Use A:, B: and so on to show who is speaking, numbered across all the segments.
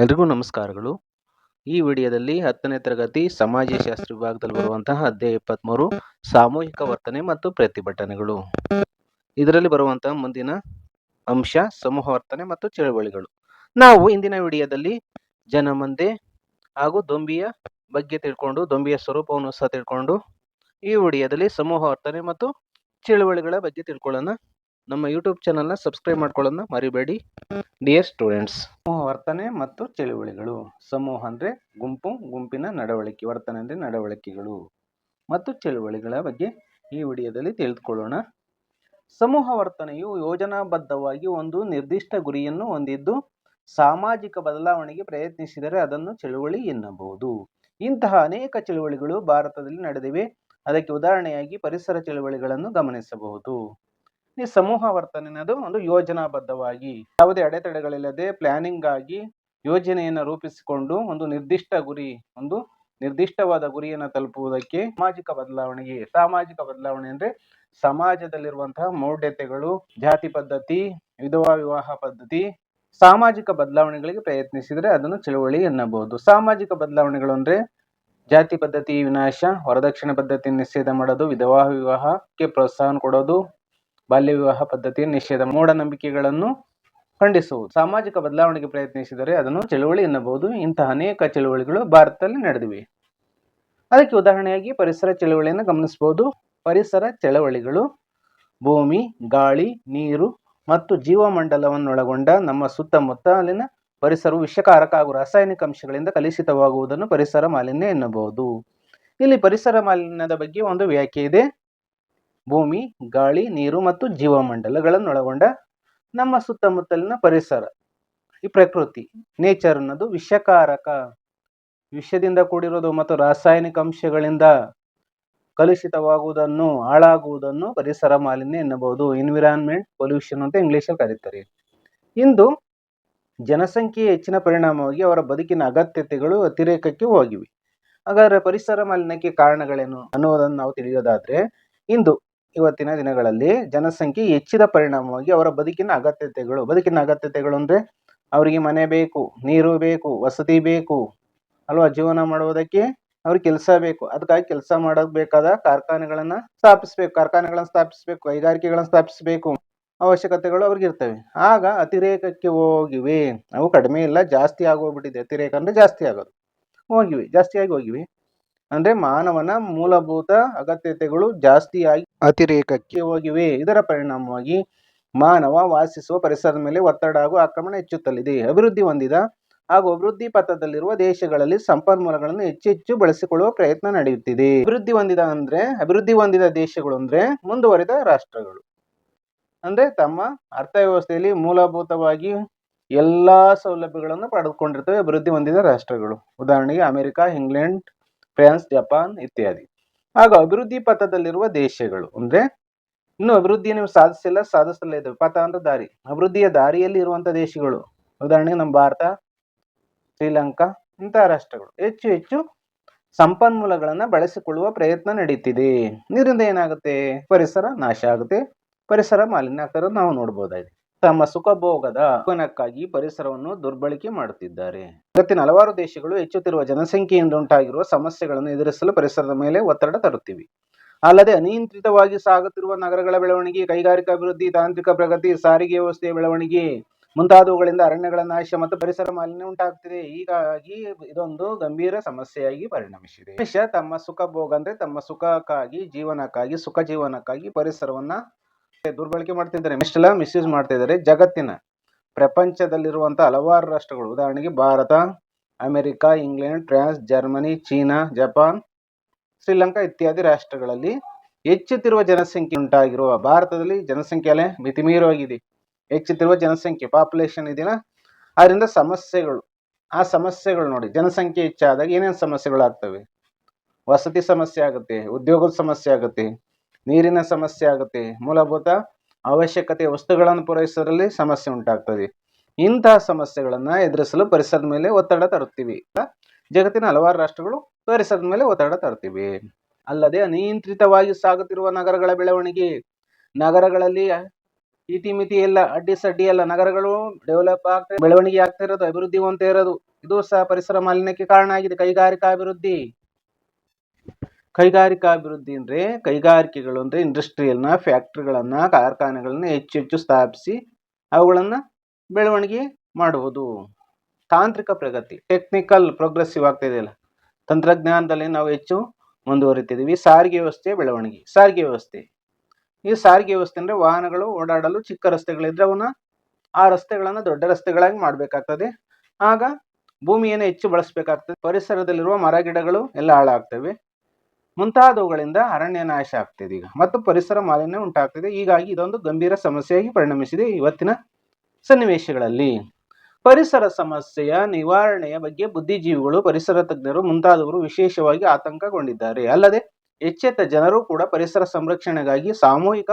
A: ಎಲ್ರಿಗೂ ನಮಸ್ಕಾರಗಳು. ಈ ವಿಡಿಯೋದಲ್ಲಿ ಹತ್ತನೇ ತರಗತಿ ಸಮಾಜಶಾಸ್ತ್ರ ವಿಭಾಗದಲ್ಲಿ ಬರುವಂತಹ ಅಧ್ಯಾಯ ಇಪ್ಪತ್ತ್ಮೂರು ಸಾಮೂಹಿಕ ವರ್ತನೆ ಮತ್ತು ಪ್ರತಿಭಟನೆಗಳು. ಇದರಲ್ಲಿ ಬರುವಂತಹ ಮುಂದಿನ ಅಂಶ, ಸಮೂಹ ವರ್ತನೆ ಮತ್ತು ಚಳವಳಿಗಳು. ನಾವು ಇಂದಿನ ವಿಡಿಯೋದಲ್ಲಿ ಜನಮಂದೆ ಹಾಗೂ ದೊಂಬಿಯ ಬಗ್ಗೆ ತಿಳ್ಕೊಂಡು, ದೊಂಬಿಯ ಸ್ವರೂಪವನ್ನು ಸಹ ತಿಳ್ಕೊಂಡು ಈ ವಿಡಿಯೋದಲ್ಲಿ ಸಮೂಹ ವರ್ತನೆ ಮತ್ತು ಚಳವಳಿಗಳ ಬಗ್ಗೆ ತಿಳ್ಕೊಳ್ಳೋಣ. ನಮ್ಮ ಯೂಟ್ಯೂಬ್ ಚಾನಲ್ನ ಸಬ್ಸ್ಕ್ರೈಬ್ ಮಾಡ್ಕೊಳ್ಳೋದನ್ನ ಮರಿಬೇಡಿ. ಡಿಯರ್ ಸ್ಟೂಡೆಂಟ್ಸ್ ಸಮೂಹ ವರ್ತನೆ ಮತ್ತು ಚಳುವಳಿಗಳು ಸಮೂಹ ಅಂದರೆ ಗುಂಪು, ಗುಂಪಿನ ನಡವಳಿಕೆ, ವರ್ತನೆ ಅಂದರೆ ನಡವಳಿಕೆಗಳು. ಮತ್ತು ಚಳುವಳಿಗಳ ಬಗ್ಗೆ ಈ ವಿಡಿಯೋದಲ್ಲಿ ತಿಳಿದುಕೊಳ್ಳೋಣ. ಸಮೂಹ ವರ್ತನೆಯು ಯೋಜನಾಬದ್ಧವಾಗಿ ಒಂದು ನಿರ್ದಿಷ್ಟ ಗುರಿಯನ್ನು ಹೊಂದಿದ್ದು, ಸಾಮಾಜಿಕ ಬದಲಾವಣೆಗೆ ಪ್ರಯತ್ನಿಸಿದರೆ ಅದನ್ನು ಚಳುವಳಿ ಎನ್ನಬಹುದು. ಇಂತಹ ಅನೇಕ ಚಳುವಳಿಗಳು ಭಾರತದಲ್ಲಿ ನಡೆದಿವೆ. ಅದಕ್ಕೆ ಉದಾಹರಣೆಯಾಗಿ ಪರಿಸರ ಚಳುವಳಿಗಳನ್ನು ಗಮನಿಸಬಹುದು. ಈ ಸಮೂಹ ವರ್ತನೆ ಅನ್ನೋದು ಒಂದು ಯೋಜನಾಬದ್ಧವಾಗಿ, ಯಾವುದೇ ಅಡೆತಡೆಗಳಿಲ್ಲದೆ ಪ್ಲಾನಿಂಗ್ ಆಗಿ ಯೋಜನೆಯನ್ನು ರೂಪಿಸಿಕೊಂಡು ಒಂದು ನಿರ್ದಿಷ್ಟ ಗುರಿ, ಒಂದು ನಿರ್ದಿಷ್ಟವಾದ ಗುರಿಯನ್ನು ತಲುಪುವುದಕ್ಕೆ ಸಾಮಾಜಿಕ ಬದಲಾವಣೆಗೆ, ಸಾಮಾಜಿಕ ಬದಲಾವಣೆ ಅಂದ್ರೆ ಸಮಾಜದಲ್ಲಿರುವಂತಹ ಮೌಢ್ಯತೆಗಳು, ಜಾತಿ ಪದ್ಧತಿ, ವಿಧವಾ ವಿವಾಹ ಪದ್ಧತಿ, ಸಾಮಾಜಿಕ ಬದಲಾವಣೆಗಳಿಗೆ ಪ್ರಯತ್ನಿಸಿದರೆ ಅದನ್ನು ಚಳುವಳಿ ಎನ್ನಬಹುದು. ಸಾಮಾಜಿಕ ಬದಲಾವಣೆಗಳು ಅಂದ್ರೆ ಜಾತಿ ಪದ್ಧತಿ ವಿನಾಶ, ವರದಕ್ಷಿಣೆ ಪದ್ಧತಿ ನಿಷೇಧ ಮಾಡೋದು, ವಿಧವಾ ವಿವಾಹಕ್ಕೆ ಪ್ರೋತ್ಸಾಹ ಕೊಡೋದು ಬಾಲ್ಯ ವಿವಾಹ ಪದ್ಧತಿಯ ನಿಷೇಧ, ಮೂಢನಂಬಿಕೆಗಳನ್ನು ಖಂಡಿಸುವುದು. ಸಾಮಾಜಿಕ ಬದಲಾವಣೆಗೆ ಪ್ರಯತ್ನಿಸಿದರೆ ಅದನ್ನು ಚಳುವಳಿ ಎನ್ನಬಹುದು. ಇಂತಹ ಅನೇಕ ಚಳುವಳಿಗಳು ಭಾರತದಲ್ಲಿ ನಡೆದಿವೆ. ಅದಕ್ಕೆ ಉದಾಹರಣೆಯಾಗಿ ಪರಿಸರ ಚಳುವಳಿಯನ್ನು ಗಮನಿಸಬಹುದು. ಪರಿಸರ ಚಳವಳಿಗಳು ಭೂಮಿ, ಗಾಳಿ, ನೀರು ಮತ್ತು ಜೀವಮಂಡಲವನ್ನೊಳಗೊಂಡ ನಮ್ಮ ಸುತ್ತಮುತ್ತಲಿನ ಪರಿಸರವು ವಿಷಕಾರಕ ಹಾಗೂ ರಾಸಾಯನಿಕ ಅಂಶಗಳಿಂದ ಕಲುಷಿತವಾಗುವುದನ್ನು ಪರಿಸರ ಮಾಲಿನ್ಯ ಎನ್ನಬಹುದು. ಇಲ್ಲಿ ಪರಿಸರ ಮಾಲಿನ್ಯದ ಬಗ್ಗೆ ಒಂದು ವ್ಯಾಖ್ಯೆ ಇದೆ. ಭೂಮಿ, ಗಾಳಿ, ನೀರು ಮತ್ತು ಜೀವಮಂಡಲಗಳನ್ನೊಳಗೊಂಡ ನಮ್ಮ ಸುತ್ತಮುತ್ತಲಿನ ಪರಿಸರ. ಈ ಪ್ರಕೃತಿ ನೇಚರ್ ಅನ್ನೋದು ವಿಷಕಾರಕ. ವಿಷದಿಂದ ಕೂಡಿರೋದು ಮತ್ತು ರಾಸಾಯನಿಕ ಅಂಶಗಳಿಂದ ಕಲುಷಿತವಾಗುವುದನ್ನು, ಹಾಳಾಗುವುದನ್ನು ಪರಿಸರ ಮಾಲಿನ್ಯ ಎನ್ನಬಹುದು. ಎನ್ವಿರಾನ್ಮೆಂಟ್ ಪೊಲ್ಯೂಷನ್ ಅಂತ ಇಂಗ್ಲೀಷಲ್ಲಿ ಕರೀತಾರೆ. ಇಂದು ಜನಸಂಖ್ಯೆ ಹೆಚ್ಚಿನ ಪರಿಣಾಮವಾಗಿ ಅವರ ಬದುಕಿನ ಅಗತ್ಯತೆಗಳು ಅತಿರೇಕಕ್ಕೆ ಹೋಗಿವೆ. ಹಾಗಾದರೆ ಪರಿಸರ ಮಾಲಿನ್ಯಕ್ಕೆ ಕಾರಣಗಳೇನು ಅನ್ನುವುದನ್ನು ನಾವು ತಿಳಿಯೋದಾದರೆ, ಇಂದು ಇವತ್ತಿನ ದಿನಗಳಲ್ಲಿ ಜನಸಂಖ್ಯೆ ಹೆಚ್ಚಿದ ಪರಿಣಾಮವಾಗಿ ಅವರ ಬದುಕಿನ ಅಗತ್ಯತೆಗಳು ಬದುಕಿನ ಅಗತ್ಯತೆಗಳು ಅಂದರೆ ಅವರಿಗೆ ಮನೆ ಬೇಕು, ನೀರು ಬೇಕು, ವಸತಿ ಬೇಕು, ಅಲ್ವಾ? ಜೀವನ ಮಾಡುವುದಕ್ಕೆ ಅವ್ರಿಗೆ ಕೆಲಸ ಬೇಕು. ಅದಕ್ಕಾಗಿ ಕೆಲಸ ಮಾಡೋದು ಬೇಕಾದ ಕಾರ್ಖಾನೆಗಳನ್ನು ಸ್ಥಾಪಿಸಬೇಕು ಕಾರ್ಖಾನೆಗಳನ್ನು ಸ್ಥಾಪಿಸಬೇಕು, ಕೈಗಾರಿಕೆಗಳನ್ನು ಸ್ಥಾಪಿಸಬೇಕು. ಅವಶ್ಯಕತೆಗಳು ಅವ್ರಿಗೆ ಇರ್ತವೆ. ಆಗ ಅತಿರೇಕಕ್ಕೆ ಹೋಗಿವೆ. ಅವು ಕಡಿಮೆ ಇಲ್ಲ, ಜಾಸ್ತಿ ಆಗೋಗ್ಬಿಟ್ಟಿದೆ. ಅತಿರೇಕ ಅಂದರೆ ಜಾಸ್ತಿ ಆಗೋದು. ಹೋಗಿವೆ ಜಾಸ್ತಿಯಾಗಿ ಹೋಗಿವೆ. ಅಂದ್ರೆ ಮಾನವನ ಮೂಲಭೂತ ಅಗತ್ಯತೆಗಳು ಜಾಸ್ತಿಯಾಗಿ ಅತಿರೇಕಕ್ಕೆ ಹೋಗಿವೆ. ಇದರ ಪರಿಣಾಮವಾಗಿ ಮಾನವ ವಾಸಿಸುವ ಪರಿಸರದ ಮೇಲೆ ಒತ್ತಡ ಹಾಗೂ ಆಕ್ರಮಣ ಹೆಚ್ಚುತ್ತಲಿದೆ. ಅಭಿವೃದ್ಧಿ ಹೊಂದಿದ ಹಾಗೂ ಅಭಿವೃದ್ಧಿ ಪಥದಲ್ಲಿರುವ ದೇಶಗಳಲ್ಲಿ ಸಂಪನ್ಮೂಲಗಳನ್ನು ಹೆಚ್ಚು ಹೆಚ್ಚು ಬಳಸಿಕೊಳ್ಳುವ ಪ್ರಯತ್ನ ನಡೆಯುತ್ತಿದೆ. ಅಭಿವೃದ್ಧಿ ಹೊಂದಿದ ಅಂದ್ರೆ, ಅಭಿವೃದ್ಧಿ ಹೊಂದಿದ ದೇಶಗಳು ಅಂದ್ರೆ ಮುಂದುವರಿದ ರಾಷ್ಟ್ರಗಳು. ಅಂದ್ರೆ ತಮ್ಮ ಅರ್ಥವ್ಯವಸ್ಥೆಯಲ್ಲಿ ಮೂಲಭೂತವಾಗಿ ಎಲ್ಲಾ ಸೌಲಭ್ಯಗಳನ್ನು ಪಡೆದುಕೊಂಡಿರ್ತವೆ ಅಭಿವೃದ್ಧಿ ಹೊಂದಿದ ರಾಷ್ಟ್ರಗಳು. ಉದಾಹರಣೆಗೆ ಅಮೆರಿಕ, ಇಂಗ್ಲೆಂಡ್ ಫ್ರಾನ್ಸ್, ಜಪಾನ್ ಇತ್ಯಾದಿ. ಹಾಗೂ ಅಭಿವೃದ್ಧಿ ಪಥದಲ್ಲಿರುವ ದೇಶಗಳು, ಅಂದ್ರೆ ಇನ್ನು ಅಭಿವೃದ್ಧಿ ನೀವು ಸಾಧಿಸಿಲ್ಲ, ಸಾಧಿಸಲೇ ಇದೆ ಪಥ ಅಂದ್ರೆ ದಾರಿ. ಅಭಿವೃದ್ಧಿಯ ದಾರಿಯಲ್ಲಿ ಇರುವಂತಹ ದೇಶಗಳು. ಉದಾಹರಣೆಗೆ ನಮ್ಮ ಭಾರತ, ಶ್ರೀಲಂಕಾ ಇಂತಹ ರಾಷ್ಟ್ರಗಳು. ಹೆಚ್ಚು ಹೆಚ್ಚು ಸಂಪನ್ಮೂಲಗಳನ್ನ ಬಳಸಿಕೊಳ್ಳುವ ಪ್ರಯತ್ನ ನಡೀತಿದೆ. ಇದರಿಂದ ಏನಾಗುತ್ತೆ? ಪರಿಸರ ನಾಶ ಆಗುತ್ತೆ. ಪರಿಸರ ಮಾಲಿನ್ಯ ಆಗ್ತಿರೋದು ನಾವು ನೋಡ್ಬೋದಾಗಿದೆ. ತಮ್ಮ ಸುಖಭೋಗದ ಜೀವನಕ್ಕಾಗಿ ಪರಿಸರವನ್ನು ದುರ್ಬಳಕೆ ಮಾಡುತ್ತಿದ್ದಾರೆ. ಜಗತ್ತಿನ ಹಲವಾರು ದೇಶಗಳು ಹೆಚ್ಚುತ್ತಿರುವ ಜನಸಂಖ್ಯೆಯಿಂದ ಉಂಟಾಗಿರುವ ಸಮಸ್ಯೆಗಳನ್ನು ಎದುರಿಸಲು ಪರಿಸರದ ಮೇಲೆ ಒತ್ತಡ ತರುತ್ತಿವೆ. ಅಲ್ಲದೆ ಅನಿಯಂತ್ರಿತವಾಗಿ ಸಾಗುತ್ತಿರುವ ನಗರಗಳ ಬೆಳವಣಿಗೆ, ಕೈಗಾರಿಕಾ ಅಭಿವೃದ್ಧಿ, ತಾಂತ್ರಿಕ ಪ್ರಗತಿ, ಸಾರಿಗೆ ವ್ಯವಸ್ಥೆಯ ಬೆಳವಣಿಗೆ ಮುಂತಾದವುಗಳಿಂದ ಅರಣ್ಯಗಳ ನಾಶ ಮತ್ತು ಪರಿಸರ ಮಾಲಿನ್ಯ ಉಂಟಾಗ್ತಿದೆ ಹೀಗಾಗಿ ಇದೊಂದು ಗಂಭೀರ ಸಮಸ್ಯೆಯಾಗಿ ಪರಿಣಮಿಸಿದೆ. ಮನುಷ್ಯ ತಮ್ಮ ಸುಖ ಭೋಗ ಅಂದ್ರೆ ತಮ್ಮ ಸುಖಕ್ಕಾಗಿ, ಜೀವನಕ್ಕಾಗಿ, ಸುಖ ಜೀವನಕ್ಕಾಗಿ ಪರಿಸರವನ್ನ ದುರ್ಬಳಕೆ ಮಾಡ್ತಿದ್ದಾರೆ ಇಷ್ಟೆಲ್ಲ ಮಿಸ್ಯೂಸ್ ಮಾಡ್ತಾ ಇದ್ದಾರೆ. ಜಗತ್ತಿನ ಪ್ರಪಂಚದಲ್ಲಿರುವಂತಹ ಹಲವಾರು ರಾಷ್ಟ್ರಗಳು. ಉದಾಹರಣೆಗೆ Bharat, America, England, France, Germany, China, Japan, Sri Lanka ಇತ್ಯಾದಿ ರಾಷ್ಟ್ರಗಳಲ್ಲಿ ಹೆಚ್ಚುತ್ತಿರುವ ಜನಸಂಖ್ಯೆ ಉಂಟಾಗಿರುವ ಭಾರತದಲ್ಲಿ ಜನಸಂಖ್ಯೆ ಅಲೆ ಮಿತಿಮೀರವಾಗಿದೆ ಹೆಚ್ಚುತ್ತಿರುವ ಜನಸಂಖ್ಯೆ ಪಾಪ್ಯುಲೇಷನ್ ಇದೆಯಲ್ಲ? ಅದರಿಂದ ಸಮಸ್ಯೆಗಳು, ಆ ಸಮಸ್ಯೆಗಳು ನೋಡಿ, ಜನಸಂಖ್ಯೆ ಹೆಚ್ಚಾದಾಗ ಏನೇನು ಸಮಸ್ಯೆಗಳಾಗ್ತವೆ? ವಸತಿ ಸಮಸ್ಯೆ ಆಗುತ್ತೆ, ಉದ್ಯೋಗದ ಸಮಸ್ಯೆ ಆಗುತ್ತೆ ನೀರಿನ ಸಮಸ್ಯೆ ಆಗುತ್ತೆ. ಮೂಲಭೂತ ಅವಶ್ಯಕತೆ ವಸ್ತುಗಳನ್ನು ಪೂರೈಸೋದ್ರಲ್ಲಿ ಸಮಸ್ಯೆ ಉಂಟಾಗ್ತದೆ. ಇಂತಹ ಸಮಸ್ಯೆಗಳನ್ನು ಎದುರಿಸಲು ಪರಿಸರದ ಮೇಲೆ ಒತ್ತಡ ತರುತ್ತೀವಿ. ಜಗತ್ತಿನ ಹಲವಾರು ರಾಷ್ಟ್ರಗಳು ಪರಿಸರದ ಮೇಲೆ ಒತ್ತಡ ತರುತ್ತಿವೆ. ಅಲ್ಲದೆ ಅನಿಯಂತ್ರಿತವಾಗಿ ಸಾಗುತ್ತಿರುವ ನಗರಗಳ ಬೆಳವಣಿಗೆ, ನಗರಗಳಲ್ಲಿ ಇತಿಮಿತಿ ಎಲ್ಲ ಅಡ್ಡಿ ಸಡ್ಡಿ ಎಲ್ಲ ನಗರಗಳು ಡೆವಲಪ್ ಆಗ್ತಾ ಬೆಳವಣಿಗೆ ಆಗ್ತಾ ಇರೋದು, ಅಭಿವೃದ್ಧಿ ಹೊಂದ್ತಾ ಇರೋದು. ಇದು ಸಹ ಪರಿಸರ ಮಾಲಿನ್ಯಕ್ಕೆ ಕಾರಣ ಆಗಿದೆ. ಕೈಗಾರಿಕಾ ಅಭಿವೃದ್ಧಿ. ಕೈಗಾರಿಕಾ ಅಂದರೆ ಕೈಗಾರಿಕೆಗಳು ಅಂದ್ರೆ ಇಂಡಸ್ಟ್ರಿಯಲ್ನ ಫ್ಯಾಕ್ಟ್ರಿಗಳನ್ನ ಕಾರ್ಖಾನೆಗಳನ್ನ ಹೆಚ್ಚು ಹೆಚ್ಚು ಸ್ಥಾಪಿಸಿ ಅವುಗಳನ್ನ ಬೆಳವಣಿಗೆ ಮಾಡುವುದು. ತಾಂತ್ರಿಕ ಪ್ರಗತಿ ಟೆಕ್ನಿಕಲ್ ಪ್ರೋಗ್ರೆಸಿವ್ ಆಗ್ತಾ ಇದೆಯಲ್ಲ ತಂತ್ರಜ್ಞಾನದಲ್ಲಿ ನಾವು ಹೆಚ್ಚು ಮುಂದುವರಿತಿದ್ದೀವಿ ಸಾರಿಗೆ ವ್ಯವಸ್ಥೆ, ಬೆಳವಣಿಗೆ. ಸಾರಿಗೆ ವ್ಯವಸ್ಥೆ. ಈ ಸಾರಿಗೆ ವ್ಯವಸ್ಥೆ ಅಂದ್ರೆ ವಾಹನಗಳು ಓಡಾಡಲು ಚಿಕ್ಕ ರಸ್ತೆಗಳಿದ್ರೆ ಅವನ್ನ ಆ ರಸ್ತೆಗಳನ್ನ ದೊಡ್ಡ ರಸ್ತೆಗಳಾಗಿ ಮಾಡಬೇಕಾಗ್ತದೆ. ಆಗ ಭೂಮಿಯನ್ನು ಹೆಚ್ಚು ಬಳಸಬೇಕಾಗ್ತದೆ. ಪರಿಸರದಲ್ಲಿರುವ ಮರ ಗಿಡಗಳು ಎಲ್ಲ ಹಾಳಾಗ್ತವೆ. ಮುಂತಾದವುಗಳಿಂದ ಅರಣ್ಯ ನಾಶ ಆಗ್ತಿದೆ ಈಗ. ಮತ್ತು ಪರಿಸರ ಮಾಲಿನ್ಯ ಉಂಟಾಗ್ತಿದೆ. ಹೀಗಾಗಿ ಇದೊಂದು ಗಂಭೀರ ಸಮಸ್ಯೆಯಾಗಿ ಪರಿಣಮಿಸಿದೆ ಇವತ್ತಿನ ಸನ್ನಿವೇಶಗಳಲ್ಲಿ. ಪರಿಸರ ಸಮಸ್ಯೆಯ ನಿವಾರಣೆಯ ಬಗ್ಗೆ ಬುದ್ಧಿಜೀವಿಗಳು, ಪರಿಸರ ತಜ್ಞರು, ಮುಂತಾದವರು ವಿಶೇಷವಾಗಿ ಆತಂಕಗೊಂಡಿದ್ದಾರೆ. ಅಲ್ಲದೆ ಎಚ್ಚೆತ್ತ ಜನರು ಕೂಡ ಪರಿಸರ ಸಂರಕ್ಷಣೆಗಾಗಿ ಸಾಮೂಹಿಕ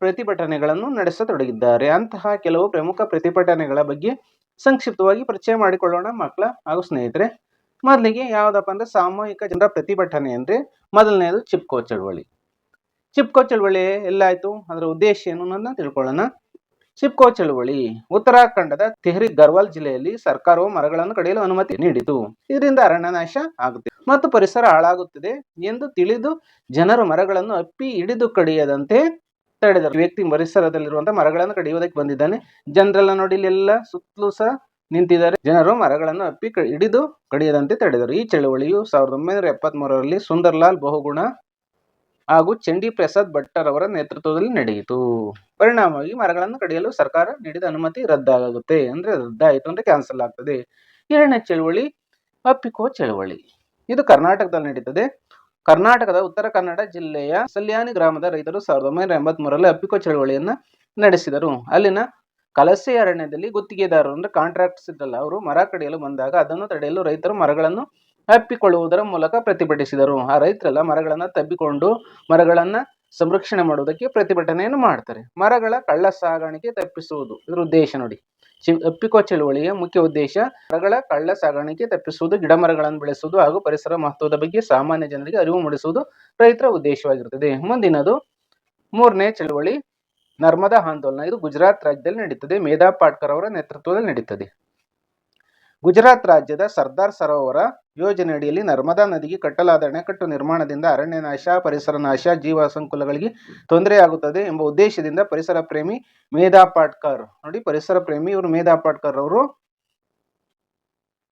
A: ಪ್ರತಿಭಟನೆಗಳನ್ನು ನಡೆಸತೊಡಗಿದ್ದಾರೆ. ಅಂತಹ ಕೆಲವು ಪ್ರಮುಖ ಪ್ರತಿಭಟನೆಗಳ ಬಗ್ಗೆ ಸಂಕ್ಷಿಪ್ತವಾಗಿ ಪರಿಚಯ ಮಾಡಿಕೊಳ್ಳೋಣ ಮಕ್ಕಳ ಹಾಗೂ ಸ್ನೇಹಿತರೆ. ಮೊದಲಿಗೆ ಯಾವುದಪ್ಪ ಅಂದ್ರೆ ಸಾಮೂಹಿಕ ಜನರ ಪ್ರತಿಭಟನೆ ಅಂದ್ರೆ ಮೊದಲನೇದು ಚಿಪ್ಕೋ ಚಳವಳಿ. ಚಿಪ್ಕೋ ಚಳವಳಿ ಎಲ್ಲಾಯ್ತು? ಅದರ ಉದ್ದೇಶ ಏನು ಅನ್ನೋದನ್ನ ತಿಳ್ಕೊಳ್ಳೋಣ. ಚಿಪ್ಕೋ ಚಳವಳಿ ಉತ್ತರಾಖಂಡದ ತೆಹ್ರಿ ಗರ್ವಾಲ್ ಜಿಲ್ಲೆಯಲ್ಲಿ ಸರ್ಕಾರವು ಮರಗಳನ್ನು ಕಡಿಯಲು ಅನುಮತಿ ನೀಡಿತು. ಇದರಿಂದ ಅರಣ್ಯನಾಶ ಆಗುತ್ತೆ ಮತ್ತು ಪರಿಸರ ಹಾಳಾಗುತ್ತಿದೆ ಎಂದು ತಿಳಿದು ಜನರು ಮರಗಳನ್ನು ಅಪ್ಪಿ ಹಿಡಿದು ಕಡಿಯದಂತೆ ತಡೆದರು. ವ್ಯಕ್ತಿ ಪರಿಸರದಲ್ಲಿರುವಂತಹ ಮರಗಳನ್ನು ಕಡಿಯುವುದಕ್ಕೆ ಬಂದಿದ್ದಾನೆ. ಜನರೆಲ್ಲ ನೋಡಿ ಇಲ್ಲೆಲ್ಲ ಸುತ್ತಲೂ ಸಹ ನಿಂತಿದ್ದಾರೆ. ಜನರು ಮರಗಳನ್ನು ಅಪ್ಪಿ ಹಿಡಿದು ಕಡಿಯದಂತೆ ತಡೆದರು. ಈ ಚಳವಳಿಯು ಸಾವಿರದ ಒಂಬೈನೂರ ಎಪ್ಪತ್ಮೂರರಲ್ಲಿ ಸುಂದರ್ಲಾಲ್ ಬಹುಗುಣ ಹಾಗೂ ಚಂಡಿ ಪ್ರಸಾದ್ ಭಟ್ಟರವರ ನೇತೃತ್ವದಲ್ಲಿ ನಡೆಯಿತು. ಪರಿಣಾಮವಾಗಿ ಮರಗಳನ್ನು ಕಡಿಯಲು ಸರ್ಕಾರ ನೀಡಿದ ಅನುಮತಿ ರದ್ದಾಗುತ್ತೆ. ಅಂದ್ರೆ ರದ್ದಾಯಿತು ಅಂದ್ರೆ ಕ್ಯಾನ್ಸಲ್ ಆಗ್ತದೆ. ಎರಡನೇ ಚಳವಳಿ ಅಪ್ಪಿಕೋ ಚಳವಳಿ. ಇದು ಕರ್ನಾಟಕದಲ್ಲಿ ನಡೀತದೆ. ಕರ್ನಾಟಕದ ಉತ್ತರ ಕನ್ನಡ ಜಿಲ್ಲೆಯ ಸಲ್ಯಾನಿ ಗ್ರಾಮದ ರೈತರು ಸಾವಿರದ ಒಂಬೈನೂರ ಎಂಬತ್ಮೂರರಲ್ಲಿ ಅಪ್ಪಿಕೋ ಚಳುವಳಿಯನ್ನ ನಡೆಸಿದರು. ಅಲ್ಲಿನ ಕಲಸೆ ಅರಣ್ಯದಲ್ಲಿ ಗುತ್ತಿಗೆದಾರರು ಅಂದ್ರೆ ಕಾಂಟ್ರಾಕ್ಟ್ಸ್ ಇದ್ದಲ್ಲ, ಅವರು ಮರ ಕಡಿಯಲು ಬಂದಾಗ ಅದನ್ನು ತಡೆಯಲು ರೈತರು ಮರಗಳನ್ನು ಅಪ್ಪಿಕೊಳ್ಳುವುದರ ಮೂಲಕ ಪ್ರತಿಭಟಿಸಿದರು. ಆ ರೈತರೆಲ್ಲ ಮರಗಳನ್ನ ತಬ್ಬಿಕೊಂಡು ಮರಗಳನ್ನ ಸಂರಕ್ಷಣೆ ಮಾಡುವುದಕ್ಕೆ ಪ್ರತಿಭಟನೆಯನ್ನು ಮಾಡ್ತಾರೆ. ಮರಗಳ ಕಳ್ಳ ಸಾಗಾಣಿಕೆ ತಪ್ಪಿಸುವುದು, ಇದರ ಉದ್ದೇಶ ನೋಡಿ. ಅಪ್ಪಿಕೋ ಚಳುವಳಿಯ ಮುಖ್ಯ ಉದ್ದೇಶ ಮರಗಳ ಕಳ್ಳ ಸಾಗಾಣಿಕೆ ತಪ್ಪಿಸುವುದು, ಗಿಡ ಮರಗಳನ್ನು ಬೆಳೆಸುವುದು ಹಾಗೂ ಪರಿಸರ ಮಹತ್ವದ ಬಗ್ಗೆ ಸಾಮಾನ್ಯ ಜನರಿಗೆ ಅರಿವು ಮೂಡಿಸುವುದು ರೈತರ ಉದ್ದೇಶವಾಗಿರುತ್ತದೆ. ಮುಂದಿನದು, ಮೂರನೇ ಚಳವಳಿ ನರ್ಮದಾ ಆಂದೋಲನ, ಇದು ಗುಜರಾತ್ ರಾಜ್ಯದಲ್ಲಿ ನಡೀತದೆ. ಮೇಧಾ ಪಾಟ್ಕರ್ ಅವರ ನೇತೃತ್ವದಲ್ಲಿ ನಡೀತದೆ. ಗುಜರಾತ್ ರಾಜ್ಯದ ಸರ್ದಾರ್ ಸರೋವರ ಯೋಜನೆಯಡಿಯಲ್ಲಿ ನರ್ಮದಾ ನದಿಗೆ ಕಟ್ಟಲಾದ ಅಣೆಕಟ್ಟು ನಿರ್ಮಾಣದಿಂದ ಅರಣ್ಯ ನಾಶ, ಪರಿಸರ ನಾಶ ಜೀವ ಸಂಕುಲಗಳಿಗೆ ತೊಂದರೆಯಾಗುತ್ತದೆ ಎಂಬ ಉದ್ದೇಶದಿಂದ ಪರಿಸರ ಪ್ರೇಮಿ ಮೇಧಾ ಪಾಟ್ಕರ್, ನೋಡಿ ಪರಿಸರ ಪ್ರೇಮಿ ಇವರು ಮೇಧಾ ಪಾಟ್ಕರ್ ಅವರು,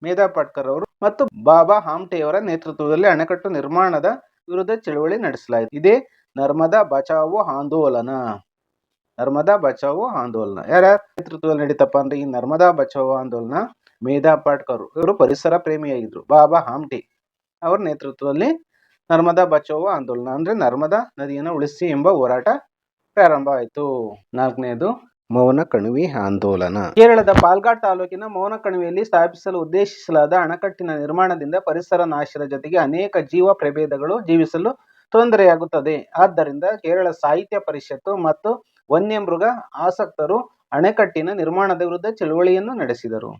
A: ಮೇಧಾ ಪಾಟ್ಕರ್ ಅವರು ಮತ್ತು ಬಾಬಾ ಹಾಮ್ಟೆಯವರ ನೇತೃತ್ವದಲ್ಲಿ ಅಣೆಕಟ್ಟು ನಿರ್ಮಾಣದ ವಿರುದ್ಧ ಚಳವಳಿ ನಡೆಸಲಾಯಿತು. ಇದೇ ನರ್ಮದಾ ಬಚಾವೋ ಆಂದೋಲನ. ನರ್ಮದಾ ಬಚಾವೋ ಆಂದೋಲನ. ಯಾರ್ಯಾರ ನೇತೃತ್ವದಲ್ಲಿ ನಡೀತಪ್ಪ ಅಂದ್ರೆ ಈ ನರ್ಮದಾ ಬಚಾವೋ ಆಂದೋಲನ ಮೇಧಾ ಪಾಟ್ಕರ್. ಇವರು ಪರಿಸರ ಪ್ರೇಮಿಯಾಗಿದ್ರು. ಬಾಬಾ ಹಾಮ್ಟಿ ಅವರ ನೇತೃತ್ವದಲ್ಲಿ ನರ್ಮದಾ ಬಚಾವೋ ಆಂದೋಲನ. ಅಂದ್ರೆ ನರ್ಮದಾ ನದಿಯನ್ನು ಉಳಿಸಿ ಎಂಬ ಹೋರಾಟ ಪ್ರಾರಂಭ ಆಯಿತು. ನಾಲ್ಕನೇದು ಮೌನ ಕಣಿವೆ ಆಂದೋಲನ. ಕೇರಳದ ಪಾಲ್ಘಾಟ್ ತಾಲೂಕಿನ ಮೌನ ಕಣಿವೆಯಲ್ಲಿ ಸ್ಥಾಪಿಸಲು ಉದ್ದೇಶಿಸಲಾದ ಅಣೆಕಟ್ಟಿನ ನಿರ್ಮಾಣದಿಂದ ಪರಿಸರ ನಾಶದ ಜೊತೆಗೆ ಅನೇಕ ಜೀವ ಪ್ರಭೇದಗಳು ಜೀವಿಸಲು ತೊಂದರೆಯಾಗುತ್ತದೆ. ಆದ್ದರಿಂದ ಕೇರಳ ಸಾಹಿತ್ಯ ಪರಿಷತ್ತು ಮತ್ತು ವನ್ಯಮೃಗ ಆಸಕ್ತರು ಅಣೆಕಟ್ಟಿನ ನಿರ್ಮಾಣದ ವಿರುದ್ಧ ಚಳುವಳಿಯನ್ನು ನಡೆಸಿದರು.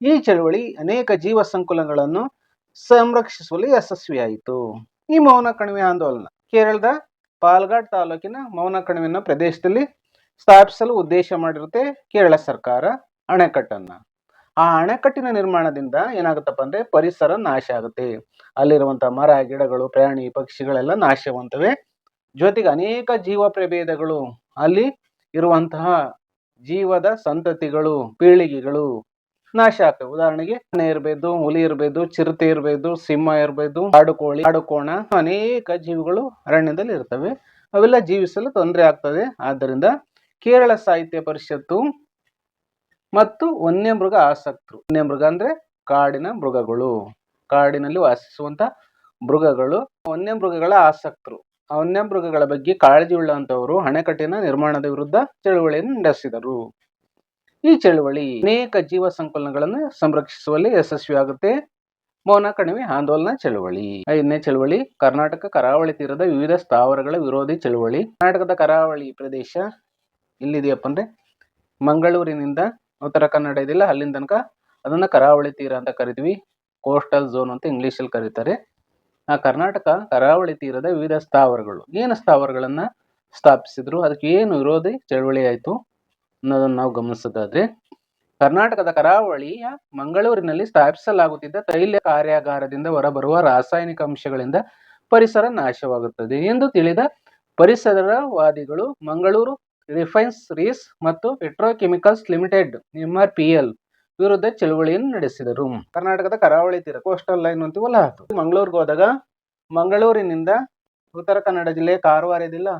A: ಈ ಚಳುವಳಿ ಅನೇಕ ಜೀವ ಸಂಕುಲಗಳನ್ನು ಸಂರಕ್ಷಿಸುವಲ್ಲಿ ಯಶಸ್ವಿಯಾಯಿತು. ಈ ಮೌನ ಕಣಿವೆ ಆಂದೋಲನ ಕೇರಳದ ಪಾಲ್ಘಾಟ್ ತಾಲೂಕಿನ ಮೌನ ಕಣಿವೆನ ಪ್ರದೇಶದಲ್ಲಿ ಸ್ಥಾಪಿಸಲು ಉದ್ದೇಶ ಮಾಡಿರುತ್ತೆ ಕೇರಳ ಸರ್ಕಾರ ಅಣೆಕಟ್ಟನ್ನ. ಆ ಅಣೆಕಟ್ಟಿನ ನಿರ್ಮಾಣದಿಂದ ಏನಾಗುತ್ತಪ್ಪ ಅಂದ್ರೆ ಪರಿಸರ ನಾಶ ಆಗುತ್ತೆ. ಅಲ್ಲಿರುವಂಥ ಮರ, ಗಿಡಗಳು, ಪ್ರಾಣಿ, ಪಕ್ಷಿಗಳೆಲ್ಲ ನಾಶವಂತವೆ ಜೊತೆಗೆ ಅನೇಕ ಜೀವ ಪ್ರಭೇದಗಳು ಅಲ್ಲಿ ಇರುವಂತಹ ಜೀವದ ಸಂತತಿಗಳು, ಪೀಳಿಗೆಗಳು. ನಾಶ ಆಗ್ತವೆ. ಉದಾಹರಣೆಗೆ ಆನೆ ಇರಬಹುದು ಹುಲಿ ಇರಬಹುದು ಚಿರತೆ ಇರಬಹುದು ಸಿಂಹ ಇರಬಹುದು ಕಾಡುಕೋಳಿ, ಕಾಡುಕೋಣ, ಅನೇಕ ಜೀವಿಗಳು ಅರಣ್ಯದಲ್ಲಿ ಇರ್ತವೆ. ಅವೆಲ್ಲ ಜೀವಿಸಲು ತೊಂದರೆ ಆಗ್ತದೆ. ಆದ್ದರಿಂದ ಕೇರಳ ಸಾಹಿತ್ಯ ಪರಿಷತ್ತು ಮತ್ತು ವನ್ಯಮೃಗ ಆಸಕ್ತರು. ವನ್ಯಮೃಗ ಅಂದ್ರೆ ಕಾಡಿನ ಮೃಗಗಳು. ಕಾಡಿನಲ್ಲಿ ವಾಸಿಸುವಂತ ಮೃಗಗಳು. ವನ್ಯಮೃಗಗಳ ಆಸಕ್ತರು. ವನ್ಯಮೃಗಗಳ ಬಗ್ಗೆ ಕಾಳಜಿ ಉಳ್ಳಂತವರು ಅಣೆಕಟ್ಟಿನ ನಿರ್ಮಾಣದ ವಿರುದ್ಧ ಚಳುವಳಿಯನ್ನು ನಡೆಸಿದರು. ಈ ಚಳುವಳಿ ಅನೇಕ ಜೀವ ಸಂಕುಲನಗಳನ್ನು ಸಂರಕ್ಷಿಸುವಲ್ಲಿ ಯಶಸ್ವಿಯಾಗುತ್ತೆ. ಮೌನ ಕಣಿವೆ ಆಂದೋಲನ ಚಳುವಳಿ. ಐದನೇ ಚಳುವಳಿ, ಕರ್ನಾಟಕ ಕರಾವಳಿ ತೀರದ ವಿವಿಧ ಸ್ಥಾವರಗಳ ವಿರೋಧಿ ಚಳುವಳಿ. ಕರ್ನಾಟಕದ ಕರಾವಳಿ ಪ್ರದೇಶ ಇಲ್ಲಿದೆಯಪ್ಪ ಅಂದ್ರೆ ಮಂಗಳೂರಿನಿಂದ ಉತ್ತರ ಕನ್ನಡ ಇದೆಯಲ್ಲ ಅಲ್ಲಿಂದ ತನಕ ಅದನ್ನ ಕರಾವಳಿ ತೀರ ಅಂತ ಕರಿತೀವಿ. ಕೋಸ್ಟಲ್ ಝೋನ್ ಅಂತ ಇಂಗ್ಲಿಷಲ್ಲಿ ಕರೀತಾರೆ. ಆ ಕರ್ನಾಟಕ, ಕರಾವಳಿ ತೀರದ ವಿವಿಧ ಸ್ಥಾವರಗಳು. ಏನು ಸ್ಥಾವರಗಳನ್ನ ಸ್ಥಾಪಿಸಿದ್ರು? ಅದಕ್ಕೆ ಏನು ವಿರೋಧಿ ಚಳವಳಿ ಆಯಿತು ಅನ್ನೋದನ್ನ ನಾವು ಗಮನಿಸೋದಾದ್ರೆ, ಕರ್ನಾಟಕದ ಕರಾವಳಿಯ ಮಂಗಳೂರಿನಲ್ಲಿ ಸ್ಥಾಪಿಸಲಾಗುತ್ತಿದ್ದ ತೈಲ ಕಾರ್ಯಾಗಾರದಿಂದ ಹೊರಬರುವ ರಾಸಾಯನಿಕ ಅಂಶಗಳಿಂದ ಪರಿಸರ ನಾಶವಾಗುತ್ತದೆ ಎಂದು ತಿಳಿದ ಪರಿಸರವಾದಿಗಳು ಮಂಗಳೂರು ರಿಫೈನ್ಸ್ ರೀಸ್ ಮತ್ತು ಪೆಟ್ರೋಕೆಮಿಕಲ್ಸ್ ಲಿಮಿಟೆಡ್ ಎಂಆರ್ಪಿಎಲ್ ವಿರುದ್ಧ ಚಳುವಳಿಯನ್ನು ನಡೆಸಿದರು. ಕರ್ನಾಟಕದ ಕರಾವಳಿ ತೀರ ಕೋಸ್ಟಲ್ ಲೈನ್ ಅಂತೀವಲ್ಲ ಅದು. ಮಂಗಳೂರಿಗೆ ಹೋದಾಗ ಮಂಗಳೂರಿನಿಂದ ಉತ್ತರ ಕನ್ನಡ ಜಿಲ್ಲೆ ಕಾರವಾರ ಇದಿಲ್ಲ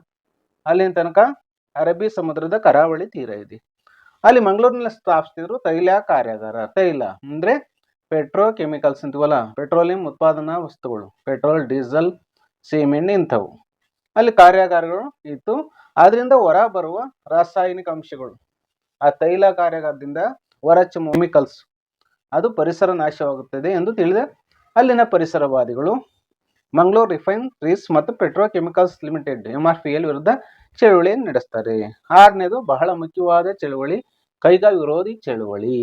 A: ಅಲ್ಲಿನ ತನಕ ಅರಬ್ಬಿ ಸಮುದ್ರದ ಕರಾವಳಿ ತೀರ ಇದೆ. ಅಲ್ಲಿ ಮಂಗಳೂರಿನಲ್ಲಿ ಸ್ಥಾಪಿಸಿದ್ರು ತೈಲ ಕಾರ್ಯಾಗಾರ. ತೈಲ ಅಂದ್ರೆ ಪೆಟ್ರೋ ಕೆಮಿಕಲ್ಸ್ ಅಂತೀವಲ್ಲ ಪೆಟ್ರೋಲಿಯಂ ಉತ್ಪಾದನಾ ವಸ್ತುಗಳು ಪೆಟ್ರೋಲ್ ಡೀಸೆಲ್ ಸಿಮೆಂಟ್ ಇಂಥವು. ಅಲ್ಲಿ ಕಾರ್ಯಾಗಾರಗಳು ಇತ್ತು. ಅದರಿಂದ ಹೊರ ಬರುವ ರಾಸಾಯನಿಕ ಅಂಶಗಳು ಆ ತೈಲ ಕಾರ್ಯಾಗಾರದಿಂದ ಹೊರಚುಮ್ಮ ಮೊಮಿಕಲ್ಸ್. ಅದು ಪರಿಸರ ನಾಶವಾಗುತ್ತದೆ ಎಂದು ತಿಳಿದ ಅಲ್ಲಿನ ಪರಿಸರವಾದಿಗಳು. ಮಂಗಳೂರು ರಿಫೈನರೀಸ್ ಮತ್ತು petrochemicals limited M R P L ವಿರುದ್ಧ ಚಳುವಳಿಯನ್ನು ನಡೆಸ್ತಾರೆ ಆರನೇದು, ಬಹಳ ಮುಖ್ಯವಾದ ಚಳುವಳಿ ಕೈಗಾ ವಿರೋಧಿ ಚಳುವಳಿ.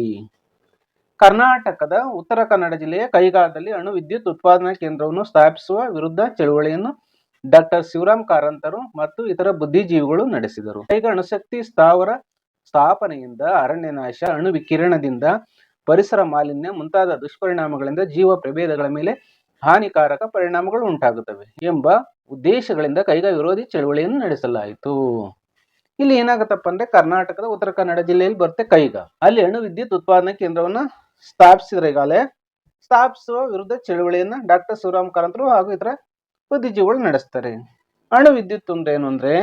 A: ಕರ್ನಾಟಕದ ಉತ್ತರ ಕನ್ನಡ ಜಿಲ್ಲೆಯ ಕೈಗಾದಲ್ಲಿ ಅಣು ವಿದ್ಯುತ್ ಉತ್ಪಾದನಾ ಕೇಂದ್ರವನ್ನು ಸ್ಥಾಪಿಸುವ ವಿರುದ್ಧ ಚಳುವಳಿಯನ್ನು ಡಾಕ್ಟರ್ ಶಿವರಾಮ್ ಕಾರಂತರು ಮತ್ತು ಇತರ ಬುದ್ಧಿಜೀವಿಗಳು ನಡೆಸಿದರು. ಕೈಗಾ ಅಣುಶಕ್ತಿ ಸ್ಥಾವರ ಸ್ಥಾಪನೆಯಿಂದ, ಅರಣ್ಯನಾಶ ಅಣು ವಿಕಿರಣದಿಂದ ಪರಿಸರ ಮಾಲಿನ್ಯ ಮುಂತಾದ ದುಷ್ಪರಿಣಾಮಗಳಿಂದ ಜೀವ ಪ್ರಭೇದಗಳ ಮೇಲೆ ಹಾನಿಕಾರಕ ಪರಿಣಾಮಗಳು ಉಂಟಾಗುತ್ತವೆ ಎಂಬ ಉದ್ದೇಶಗಳಿಂದ ಕೈಗಾ ವಿರೋಧಿ ಚಳವಳಿಯನ್ನು ನಡೆಸಲಾಯಿತು. ಇಲ್ಲಿ ಏನಾಗುತ್ತಪ್ಪ ಅಂದ್ರೆ ಕರ್ನಾಟಕದ ಉತ್ತರ ಕನ್ನಡ ಜಿಲ್ಲೆಯಲ್ಲಿ ಬರುತ್ತೆ ಕೈಗಾ. ಅಲ್ಲಿ ಅಣು ವಿದ್ಯುತ್ ಉತ್ಪಾದನಾ ಕೇಂದ್ರವನ್ನ ಸ್ಥಾಪಿಸಿದ್ರೆ ಈಗಾಗಲೇ ಸ್ಥಾಪಿಸುವ ವಿರುದ್ಧ ಚಳುವಳಿಯನ್ನ ಡಾಕ್ಟರ್ ಶಿವರಾಮ್ ಕಾರಂತರು ಹಾಗೂ ಇತರ ಬುದ್ಧಿಜೀವಿಗಳು ನಡೆಸ್ತಾರೆ. ಅಣು ವಿದ್ಯುತ್ ಅಂದ್ರೆ ಏನು ಅಂದ್ರೆ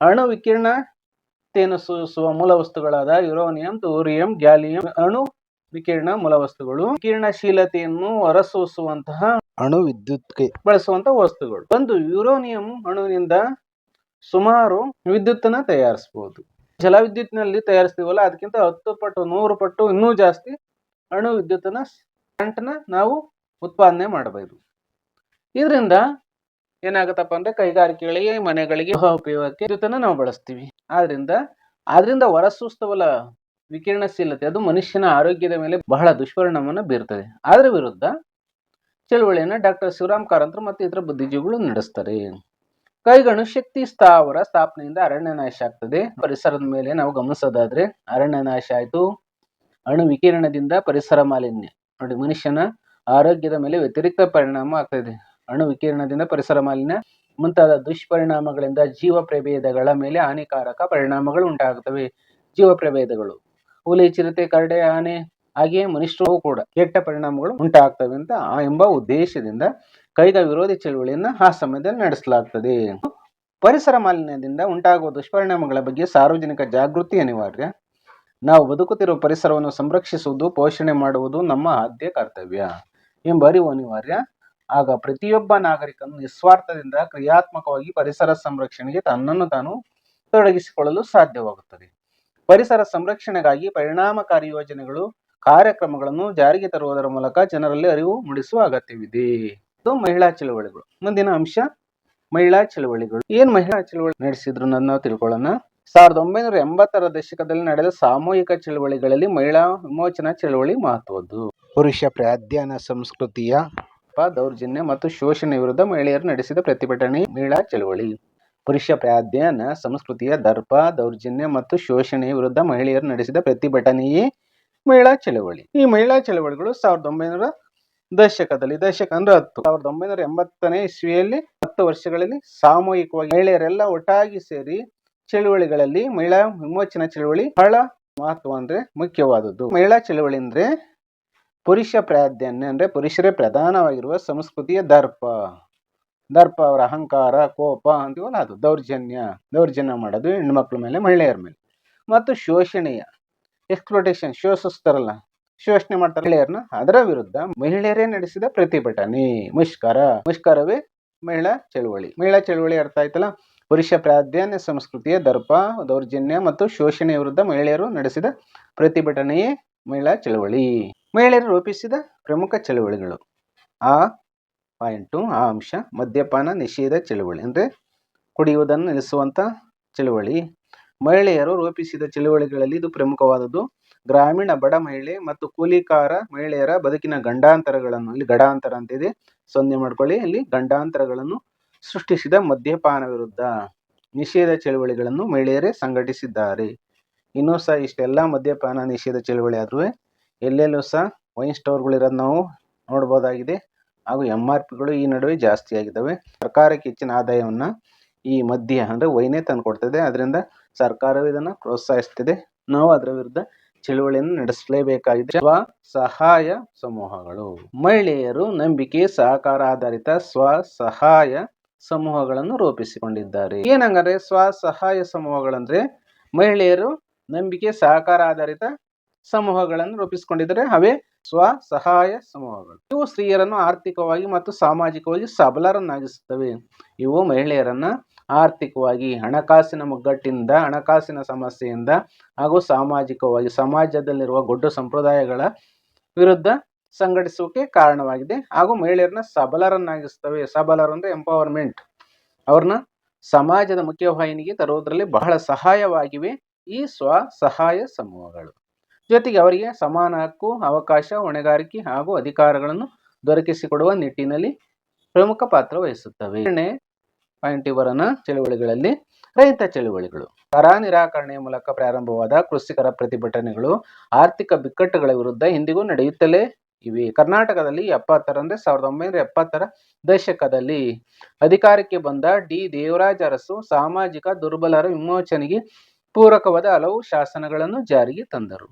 A: ಅಣು ವಿಕಿರಣತೆಯನ್ನು ಸೂಸುವ ಮೂಲ ವಸ್ತುಗಳಾದ ಯುರೋನಿಯಂ ತೂರಿಯಂ ಗ್ಯಾಲಿಯಂ ಅಣು ವಿಕಿರಣ ಮೂಲ ವಸ್ತುಗಳು ವಿಕಿರಣಶೀಲತೆಯನ್ನು ಹೊರಸೂಸುವಂತಹ
B: ಅಣು ವಿದ್ಯುತ್ಗೆ
A: ಬಳಸುವಂತಹ ವಸ್ತುಗಳು. ಒಂದು ಯುರೋನಿಯಂ ಅಣುವಿನಿಂದ ಸುಮಾರು ವಿದ್ಯುತ್ತನ್ನ ತಯಾರಿಸಬಹುದು ಜಲವಿದ್ಯುತ್ನಲ್ಲಿ ತಯಾರಿಸ್ತೀವಲ್ಲ ಅದಕ್ಕಿಂತ ಹತ್ತು ಪಟ್ಟು ನೂರು ಪಟ್ಟು ಇನ್ನೂ ಜಾಸ್ತಿ ಅಣು ವಿದ್ಯುತ್ತನ್ನ ಕರೆಂಟ್ನ ನಾವು ಉತ್ಪಾದನೆ ಮಾಡಬಹುದು ಇದರಿಂದ ಏನಾಗುತ್ತಪ್ಪ ಅಂದ್ರೆ ಕೈಗಾರಿಕೆಗಳಿಗೆ ಮನೆಗಳಿಗೆ ಉಪಯೋಗಕ್ಕೆ ವಿದ್ಯುತ್ತನ್ನ ನಾವು ಬಳಸ್ತೀವಿ. ಆದ್ರಿಂದ ಆದ್ರಿಂದ ಹೊರಸೂಸ್ತವಲ್ಲ ವಿಕಿರಣಶೀಲತೆ, ಅದು ಮನುಷ್ಯನ ಆರೋಗ್ಯದ ಮೇಲೆ ಬಹಳ ದುಷ್ಪರಿಣಾಮವನ್ನು ಬೀರ್ತದೆ. ಅದರ ವಿರುದ್ಧ ಚಳುವಳಿಯನ್ನ ಡಾಕ್ಟರ್ ಶಿವರಾಮ್ ಕಾರಂತರು ಮತ್ತು ಇತರ ಬುದ್ಧಿಜೀವಿಗಳು ನಡೆಸ್ತಾರೆ. ಕೈಗಣು ಶಕ್ತಿ ಸ್ಥಾವರ ಸ್ಥಾಪನೆಯಿಂದ ಅರಣ್ಯ ನಾಶ ಆಗ್ತದೆ. ಪರಿಸರದ ಮೇಲೆ ನಾವು ಗಮನಿಸೋದಾದ್ರೆ, ಅರಣ್ಯ ನಾಶ ಆಯ್ತು. ಅಣು ವಿಕಿರಣದಿಂದ ಪರಿಸರ ಮಾಲಿನ್ಯ. ನೋಡಿ, ಮನುಷ್ಯನ ಆರೋಗ್ಯದ ಮೇಲೆ ವ್ಯತಿರಿಕ್ತ ಪರಿಣಾಮ ಆಗ್ತದೆ. ಅಣು ವಿಕಿರಣದಿಂದ ಪರಿಸರ ಮಾಲಿನ್ಯ. ಮುಂತಾದ ದುಷ್ಪರಿಣಾಮಗಳಿಂದ ಜೀವ ಪ್ರಭೇದಗಳ ಮೇಲೆ ಹಾನಿಕಾರಕ ಪರಿಣಾಮಗಳು ಉಂಟಾಗುತ್ತವೆ. ಜೀವ ಪ್ರಭೇದಗಳು ಹುಲಿ, ಚಿರತೆ, ಕರಡೆ, ಆನೆ ಹಾಗೆಯೇ ಮನುಷ್ಯರು ಕೂಡ ಕೆಟ್ಟ ಪರಿಣಾಮಗಳು ಉಂಟಾಗ್ತವೆ ಅಂತ ಆ ಎಂಬ ಉದ್ದೇಶದಿಂದ ಕೈಗ ವಿರೋಧಿ ಚಳುವಳಿಯನ್ನು ಆ ಸಮಯದಲ್ಲಿ ನಡೆಸಲಾಗ್ತದೆ. ಪರಿಸರ ಮಾಲಿನ್ಯದಿಂದ ಉಂಟಾಗುವ ದುಷ್ಪರಿಣಾಮಗಳ ಬಗ್ಗೆ ಸಾರ್ವಜನಿಕ ಜಾಗೃತಿ ಅನಿವಾರ್ಯ. ನಾವು ಬದುಕುತ್ತಿರುವ ಪರಿಸರವನ್ನು ಸಂರಕ್ಷಿಸುವುದು, ಪೋಷಣೆ ಮಾಡುವುದು ನಮ್ಮ ಆದ್ಯ ಕರ್ತವ್ಯ ಎಂಬ ಅರಿವು ಅನಿವಾರ್ಯ. ಆಗ ಪ್ರತಿಯೊಬ್ಬ ನಾಗರಿಕನು ನಿಸ್ವಾರ್ಥದಿಂದ ಕ್ರಿಯಾತ್ಮಕವಾಗಿ ಪರಿಸರ ಸಂರಕ್ಷಣೆಗೆ ತನ್ನನ್ನು ತಾನು ತೊಡಗಿಸಿಕೊಳ್ಳಲು ಸಾಧ್ಯವಾಗುತ್ತದೆ. ಪರಿಸರ ಸಂರಕ್ಷಣೆಗಾಗಿ ಪರಿಣಾಮಕಾರಿ ಯೋಜನೆಗಳು, ಕಾರ್ಯಕ್ರಮಗಳನ್ನು ಜಾರಿಗೆ ತರುವುದರ ಮೂಲಕ ಜನರಲ್ಲಿ ಅರಿವು ಮೂಡಿಸುವ ಅಗತ್ಯವಿದೆ. ಇದು ಮಹಿಳಾ ಚಳವಳಿಗಳು. ಮುಂದಿನ ಅಂಶ, ಮಹಿಳಾ ಚಳವಳಿಗಳು. ಏನ್ ಮಹಿಳಾ ಚಳವಳಿ ನಡೆಸಿದ್ರು ನನ್ನ ತಿಳ್ಕೊಳ್ಳೋಣ. ಸಾವಿರದ ಒಂಬೈನೂರ ಎಂಬತ್ತರ ದಶಕದಲ್ಲಿ ನಡೆದ ಸಾಮೂಹಿಕ ಚಳವಳಿಗಳಲ್ಲಿ ಮಹಿಳಾ ವಿಮೋಚನಾ ಚಳವಳಿ ಮಹತ್ವದ್ದು.
B: ಪುರುಷ ಪ್ರಾಧಾನ್ಯ ಸಂಸ್ಕೃತಿಯ
A: ಪ ದೌರ್ಜನ್ಯ ಮತ್ತು ಶೋಷಣೆ ವಿರುದ್ಧ ಮಹಿಳೆಯರು ನಡೆಸಿದ ಪ್ರತಿಭಟನೆ ಮಹಿಳಾ ಚಳವಳಿ. ಪುರುಷ ಪ್ರಾಧಾನ್ಯ ಸಂಸ್ಕೃತಿಯ ದರ್ಪ, ದೌರ್ಜನ್ಯ ಮತ್ತು ಶೋಷಣೆ ವಿರುದ್ಧ ಮಹಿಳೆಯರು ನಡೆಸಿದ ಪ್ರತಿಭಟನೆಯೇ ಮಹಿಳಾ ಚಳವಳಿ. ಈ ಮಹಿಳಾ ಚಳವಳಿಗಳು ಸಾವಿರದ ಒಂಬೈನೂರ ದಶಕದಲ್ಲಿ, ದಶಕ ಅಂದ್ರೆ ಹತ್ತು. ಸಾವಿರದ ಒಂಬೈನೂರ ಎಂಬತ್ತನೇ ಇಸ್ವಿಯಲ್ಲಿ ಹತ್ತು ವರ್ಷಗಳಲ್ಲಿ ಸಾಮೂಹಿಕವಾಗಿ ಮಹಿಳೆಯರೆಲ್ಲ ಒಟ್ಟಾಗಿ ಸೇರಿ ಚಳುವಳಿಗಳಲ್ಲಿ ಮಹಿಳಾ ವಿಮೋಚನಾ ಚಳವಳಿ ಬಹಳ ಮಹತ್ವ ಅಂದ್ರೆ ಮುಖ್ಯವಾದದ್ದು. ಮಹಿಳಾ ಚಳವಳಿ ಅಂದ್ರೆ ಪುರುಷ ಪ್ರಾಧಾನ್ಯ ಅಂದ್ರೆ ಪುರುಷರೇ ಪ್ರಧಾನವಾಗಿರುವ ಸಂಸ್ಕೃತಿಯ ದರ್ಪ. ದರ್ಪ ಅವರ ಅಹಂಕಾರ, ಕೋಪ ಅಂತೀವಲ್ಲ ಅದು ದೌರ್ಜನ್ಯ ದೌರ್ಜನ್ಯ ಮಾಡೋದು ಹೆಣ್ಮಕ್ಳ ಮೇಲೆ, ಮಹಿಳೆಯರ ಮೇಲೆ. ಮತ್ತು ಶೋಷಣೆಯ ಎಕ್ಸ್ಪ್ಲೋಟೇಷನ್ ಶೋಷಿಸ್ತಾರಲ್ಲ, ಶೋಷಣೆ ಮಾಡ್ತಾರೆ ಮಹಿಳೆಯರನ್ನ. ಅದರ ವಿರುದ್ಧ ಮಹಿಳೆಯರೇ ನಡೆಸಿದ ಪ್ರತಿಭಟನೆ, ಮುಷ್ಕರ, ಮುಷ್ಕರವೇ ಮಹಿಳಾ ಚಳುವಳಿ. ಮಹಿಳಾ ಚಳುವಳಿ ಅರ್ಥ ಆಯ್ತಲ್ಲ? ಪುರುಷ ಪ್ರಾಧಾನ್ಯ ಸಂಸ್ಕೃತಿಯ ದರ್ಪ, ದೌರ್ಜನ್ಯ ಮತ್ತು ಶೋಷಣೆಯ ವಿರುದ್ಧ ಮಹಿಳೆಯರು ನಡೆಸಿದ ಪ್ರತಿಭಟನೆಯೇ ಮಹಿಳಾ ಚಳುವಳಿ. ಮಹಿಳೆಯರು ರೂಪಿಸಿದ ಪ್ರಮುಖ ಚಳುವಳಿಗಳು. ಆ ಪಾಯಿಂಟು, ಆ ಅಂಶ, ಮದ್ಯಪಾನ ನಿಷೇಧ ಚಳುವಳಿ ಅಂದರೆ ಕುಡಿಯುವುದನ್ನು ನಿಲ್ಲಿಸುವಂಥ ಚಳುವಳಿ. ಮಹಿಳೆಯರು ರೂಪಿಸಿದ ಚಳುವಳಿಗಳಲ್ಲಿ ಇದು ಪ್ರಮುಖವಾದದ್ದು. ಗ್ರಾಮೀಣ ಬಡ ಮಹಿಳೆ ಮತ್ತು ಕೂಲಿಕಾರ ಮಹಿಳೆಯರ ಬದುಕಿನ ಗಂಡಾಂತರಗಳನ್ನು, ಇಲ್ಲಿ ಗಡಾಂತರ ಅಂತಿದೆ ಸೊನ್ನೆ ಮಾಡ್ಕೊಳ್ಳಿ, ಇಲ್ಲಿ ಗಂಡಾಂತರಗಳನ್ನು ಸೃಷ್ಟಿಸಿದ ಮದ್ಯಪಾನ ವಿರುದ್ಧ ನಿಷೇಧ ಚಳುವಳಿಗಳನ್ನು ಮಹಿಳೆಯರೇ ಸಂಘಟಿಸಿದ್ದಾರೆ. ಇನ್ನೂ ಸಹ ಇಷ್ಟೆಲ್ಲ ಮದ್ಯಪಾನ ನಿಷೇಧ ಚಳುವಳಿ ಆದ್ರೂ ಎಲ್ಲೆಲ್ಲೂ ಸಹ ವೈನ್ ಸ್ಟೋರ್ಗಳಿರೋದು ನಾವು ನೋಡ್ಬೋದಾಗಿದೆ. ಹಾಗೂ ಎಂ ಆರ್ ಪಿಗಳು ಈ ನಡುವೆ ಜಾಸ್ತಿ ಆಗಿದ್ದಾವೆ. ಸರ್ಕಾರಕ್ಕೆ ಹೆಚ್ಚಿನ ಆದಾಯವನ್ನ ಈ ಮದ್ಯ ಅಂದ್ರೆ ವೈನೇ ತಂದು ಕೊಡ್ತದೆ ಅದರಿಂದ ಸರ್ಕಾರವು ಇದನ್ನ ಪ್ರೋತ್ಸಾಹಿಸ್ತಿದೆ. ನಾವು ಅದರ ವಿರುದ್ಧ ಚಳುವಳಿಯನ್ನು ನಡೆಸಲೇಬೇಕಾಗಿದೆ. ಸ್ವ ಸಹಾಯ ಸಮೂಹಗಳು. ಮಹಿಳೆಯರು ನಂಬಿಕೆ, ಸಹಕಾರ ಆಧಾರಿತ ಸ್ವ ಸಹಾಯ ಸಮೂಹಗಳನ್ನು ರೂಪಿಸಿಕೊಂಡಿದ್ದಾರೆ. ಏನಂಗಾರೆ ಸ್ವ ಸಹಾಯ ಸಮೂಹಗಳಂದ್ರೆ ಮಹಿಳೆಯರು ನಂಬಿಕೆ, ಸಹಕಾರ ಆಧಾರಿತ ಸಮೂಹಗಳನ್ನು ರೂಪಿಸಿಕೊಂಡಿದ್ದಾರೆ ಅವೇ ಸ್ವ ಸಹಾಯ ಸಮೂಹಗಳು. ಇವು ಸ್ತ್ರೀಯರನ್ನು ಆರ್ಥಿಕವಾಗಿ ಮತ್ತು ಸಾಮಾಜಿಕವಾಗಿ ಸಬಲರನ್ನಾಗಿಸುತ್ತವೆ. ಇವು ಮಹಿಳೆಯರನ್ನ ಆರ್ಥಿಕವಾಗಿ ಹಣಕಾಸಿನ ಮುಗ್ಗಟ್ಟಿಂದ ಹಣಕಾಸಿನ ಸಮಸ್ಯೆಯಿಂದ ಹಾಗೂ ಸಾಮಾಜಿಕವಾಗಿ ಸಮಾಜದಲ್ಲಿರುವ ಗೊಡ್ಡು ಸಂಪ್ರದಾಯಗಳ ವಿರುದ್ಧ ಸಂಘಟಿಸುವಿಕೆ ಕಾರಣವಾಗಿದೆ ಹಾಗೂ ಮಹಿಳೆಯರನ್ನ ಸಬಲರನ್ನಾಗಿಸ್ತವೆ ಸಬಲರು ಅಂದ್ರೆ ಎಂಪವರ್ಮೆಂಟ್ ಅವ್ರನ್ನ ಸಮಾಜದ ಮುಖ್ಯವಾಹಿನಿಗೆ ತರುವುದರಲ್ಲಿ ಬಹಳ ಸಹಾಯವಾಗಿವೆ. ಈ ಸ್ವ ಸಹಾಯ ಸಮೂಹಗಳು. ಜೊತೆಗೆ ಅವರಿಗೆ ಸಮಾನ ಹಕ್ಕು, ಅವಕಾಶ, ಹೊಣೆಗಾರಿಕೆ ಹಾಗೂ ಅಧಿಕಾರಗಳನ್ನು ದೊರಕಿಸಿಕೊಡುವ ನಿಟ್ಟಿನಲ್ಲಿ ಪ್ರಮುಖ ಪಾತ್ರ ವಹಿಸುತ್ತವೆ. ಪಾಯಿಂಟ್ ಇವರನ ಚಳುವಳಿಗಳಲ್ಲಿ ರೈತ ಚಳುವಳಿಗಳು. ಕರ ನಿರಾಕರಣೆಯ ಮೂಲಕ ಪ್ರಾರಂಭವಾದ ಕೃಷಿಕರ ಪ್ರತಿಭಟನೆಗಳು, ಆರ್ಥಿಕ ಬಿಕ್ಕಟ್ಟುಗಳ ವಿರುದ್ಧ ಇಂದಿಗೂ ನಡೆಯುತ್ತಲೇ ಇವೆ. ಕರ್ನಾಟಕದಲ್ಲಿ ಎಪ್ಪತ್ತರ ಅಂದ್ರೆ ಸಾವಿರದ ಒಂಬೈನೂರ ಎಪ್ಪತ್ತರ ದಶಕದಲ್ಲಿ ಅಧಿಕಾರಕ್ಕೆ ಬಂದ ಡಿ. ದೇವರಾಜ ಅರಸು ಸಾಮಾಜಿಕ ದುರ್ಬಲರ ವಿಮೋಚನೆಗೆ ಪೂರಕವಾದ ಹಲವು ಶಾಸನಗಳನ್ನು ಜಾರಿಗೆ ತಂದರು.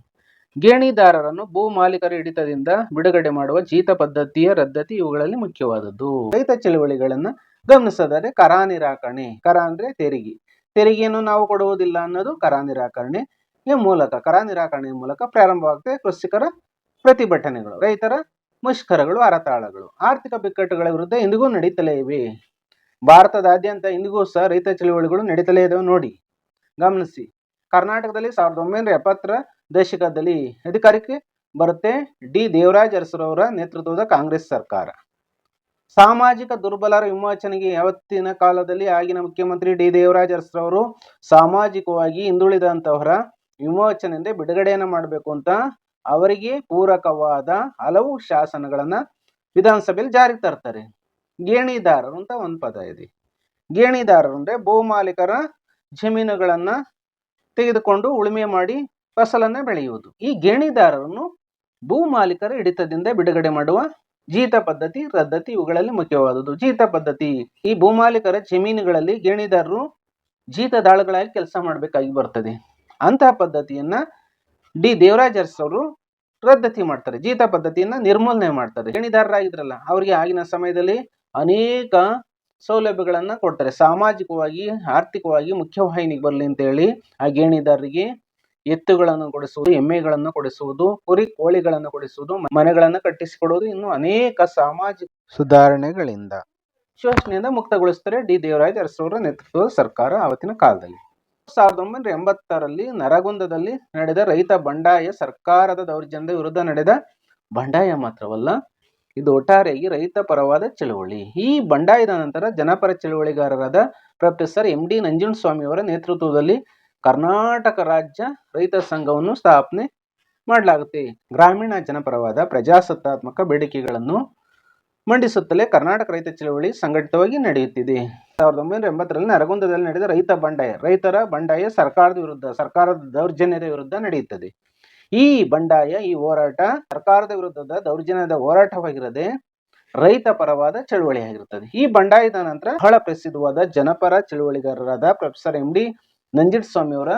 A: ಗೇಣಿದಾರರನ್ನು ಭೂ ಮಾಲೀಕರ ಹಿಡಿತದಿಂದ ಬಿಡುಗಡೆ ಮಾಡುವ ಜೀತ ಪದ್ಧತಿಯ ರದ್ದತಿ ಇವುಗಳಲ್ಲಿ ಮುಖ್ಯವಾದದ್ದು. ರೈತ ಚಳುವಳಿಗಳನ್ನ ಗಮನಿಸೋದಾದ್ರೆ ಕರ ನಿರಾಕರಣೆ, ಕರ ಅಂದ್ರೆ ತೆರಿಗೆ. ತೆರಿಗೆಯನ್ನು ನಾವು ಕೊಡುವುದಿಲ್ಲ ಅನ್ನೋದು ಕರ ನಿರಾಕರಣೆಯ ಮೂಲಕ, ಕರ ನಿರಾಕರಣೆಯ ಮೂಲಕ ಪ್ರಾರಂಭವಾಗ್ತದೆ ಕೃಷಿಕರ ಪ್ರತಿಭಟನೆಗಳು, ರೈತರ ಮುಷ್ಕರಗಳು, ಹರತಾಳಗಳು. ಆರ್ಥಿಕ ಬಿಕ್ಕಟ್ಟುಗಳ ವಿರುದ್ಧ ಇಂದಿಗೂ ನಡೀತಲೇ ಇವೆ. ಭಾರತದಾದ್ಯಂತ ಇಂದಿಗೂ ಸಹ ರೈತ ಚಳುವಳಿಗಳು ನಡೀತಲೇ ಇದಾವೆ ನೋಡಿ. ಗಮನಿಸಿ. ಕರ್ನಾಟಕದಲ್ಲಿ ಸಾವಿರದ ಒಂಬೈನೂರ ಎಪ್ಪತ್ತರ ದಶಕದಲ್ಲಿ ಅಧಿಕಾರಕ್ಕೆ ಬರುತ್ತೆ ಡಿ. ದೇವರಾಜ್ ಅರಸರವರ ನೇತೃತ್ವದ ಕಾಂಗ್ರೆಸ್ ಸರ್ಕಾರ. ಸಾಮಾಜಿಕ ದುರ್ಬಲರ ವಿಮೋಚನೆಗೆ ಯಾವತ್ತಿನ ಕಾಲದಲ್ಲಿ ಆಗಿನ ಮುಖ್ಯಮಂತ್ರಿ ಡಿ. ದೇವರಾಜ್ ಅರಸರವರು ಸಾಮಾಜಿಕವಾಗಿ ಹಿಂದುಳಿದಂತವರ ವಿಮೋಚನೆಯಿಂದ ಬಿಡುಗಡೆಯನ್ನು ಮಾಡಬೇಕು ಅಂತ ಅವರಿಗೆ ಪೂರಕವಾದ ಹಲವು ಶಾಸನಗಳನ್ನು ವಿಧಾನಸಭೆಯಲ್ಲಿ ಜಾರಿಗೆ ತರ್ತಾರೆ. ಗೇಣಿದಾರರು ಅಂತ ಒಂದು ಪದ ಇದೆ. ಗೇಣಿದಾರರು ಅಂದ್ರೆ ಭೂ ಮಾಲೀಕರ ಜಮೀನುಗಳನ್ನ ತೆಗೆದುಕೊಂಡು ಉಳುಮೆ ಮಾಡಿ ಫಸಲನ್ನ ಬೆಳೆಯುವುದು. ಈ ಗೇಣಿದಾರರನ್ನು ಭೂ ಮಾಲೀಕರ ಹಿಡಿತದಿಂದ ಬಿಡುಗಡೆ ಮಾಡುವ ಜೀತ ಪದ್ಧತಿ, ರದ್ದತಿ ಇವುಗಳಲ್ಲಿ ಮುಖ್ಯವಾದುದು ಜೀತ ಪದ್ಧತಿ, ಈ ಭೂಮಾಲೀಕರ ಜಮೀನುಗಳಲ್ಲಿ ಗೇಣಿದಾರರು ಜೀತದಾಳುಗಳಾಗಿ ಕೆಲಸ ಮಾಡಬೇಕಾಗಿ ಬರ್ತದೆ. ಅಂತಹ ಪದ್ಧತಿಯನ್ನ ಡಿ. ದೇವರಾಜ್ ಅವರು ರದ್ದತಿ ಮಾಡ್ತಾರೆ. ಜೀತ ಪದ್ಧತಿಯನ್ನ ನಿರ್ಮೂಲನೆ ಮಾಡ್ತಾರೆ. ಗೇಣಿದಾರರಾಗಿದ್ರಲ್ಲ, ಅವರಿಗೆ ಆಗಿನ ಸಮಯದಲ್ಲಿ ಅನೇಕ ಸೌಲಭ್ಯಗಳನ್ನ ಕೊಡ್ತಾರೆ. ಸಾಮಾಜಿಕವಾಗಿ ಆರ್ಥಿಕವಾಗಿ ಮುಖ್ಯವಾಹಿನಿಗೆ ಬರಲಿ ಅಂತ ಹೇಳಿ ಆ ಗೇಣಿದಾರರಿಗೆ ಎತ್ತುಗಳನ್ನು ಕೊಡಿಸುವುದು ಎಮ್ಮೆಗಳನ್ನು ಕೊಡಿಸುವುದು ಕುರಿ ಕೋಳಿಗಳನ್ನು ಕೊಡಿಸುವುದು ಮನೆಗಳನ್ನು ಕಟ್ಟಿಸಿಕೊಡುವುದು ಇನ್ನು ಅನೇಕ ಸಾಮಾಜಿಕ
B: ಸುಧಾರಣೆಗಳಿಂದ.
A: ಶೋಷಣೆಯಿಂದ ಮುಕ್ತಗೊಳಿಸ್ತಾರೆ ಡಿ. ದೇವರಾಜ ಅರಸರವರ ನೇತೃತ್ವದ ಸರ್ಕಾರ ಆವತ್ತಿನ ಕಾಲದಲ್ಲಿ. ಸಾವಿರದ ಒಂಬೈನೂರ ಎಂಬತ್ತರಲ್ಲಿ ನರಗುಂದದಲ್ಲಿ ನಡೆದ ರೈತ ಬಂಡಾಯ ಸರ್ಕಾರದ ದೌರ್ಜನ್ಯದ ವಿರುದ್ಧ ನಡೆದ ಬಂಡಾಯ ಮಾತ್ರವಲ್ಲ ಇದು ಒಟ್ಟಾರೆಯಾಗಿ ರೈತ ಪರವಾದ ಚಳುವಳಿ. ಈ ಬಂಡಾಯದ ನಂತರ ಜನಪರ ಚಳುವಳಿಗಾರರಾದ ಪ್ರೊಫೆಸರ್ ಎಂ ಡಿ ಅವರ ನೇತೃತ್ವದಲ್ಲಿ ಕರ್ನಾಟಕ ರಾಜ್ಯ ರೈತ ಸಂಘವನ್ನು ಸ್ಥಾಪನೆ ಮಾಡಲಾಗುತ್ತೆ. ಗ್ರಾಮೀಣ ಜನಪರವಾದ ಪ್ರಜಾಸತ್ತಾತ್ಮಕ ಬೇಡಿಕೆಗಳನ್ನು ಮಂಡಿಸುತ್ತಲೇ ಕರ್ನಾಟಕ ರೈತ ಚಳವಳಿ ಸಂಘಟಿತವಾಗಿ ನಡೆಯುತ್ತಿದೆ. ಸಾವಿರದ ಒಂಬೈನೂರ ಎಂಬತ್ತರಲ್ಲಿ ನರಗುಂದದಲ್ಲಿ ನಡೆದ ರೈತ ಬಂಡಾಯ, ರೈತರ ಬಂಡಾಯ ಸರ್ಕಾರದ ವಿರುದ್ಧ, ಸರ್ಕಾರದ ದೌರ್ಜನ್ಯದ ವಿರುದ್ಧ ನಡೆಯುತ್ತದೆ. ಈ ಬಂಡಾಯ, ಈ ಹೋರಾಟ ಸರ್ಕಾರದ ವಿರುದ್ಧದ ದೌರ್ಜನ್ಯದ ಹೋರಾಟವಾಗಿರದೆ ರೈತ ಪರವಾದ ಚಳುವಳಿಯಾಗಿರುತ್ತದೆ. ಈ ಬಂಡಾಯದ ನಂತರ ಬಹಳ ಪ್ರಸಿದ್ಧವಾದ ಜನಪರ ಚಳುವಳಿಗಾರರಾದ ಪ್ರೊಫೆಸರ್ ಎಂ ಡಿ ನಂಜುಂಡಸ್ವಾಮಿ ಅವರ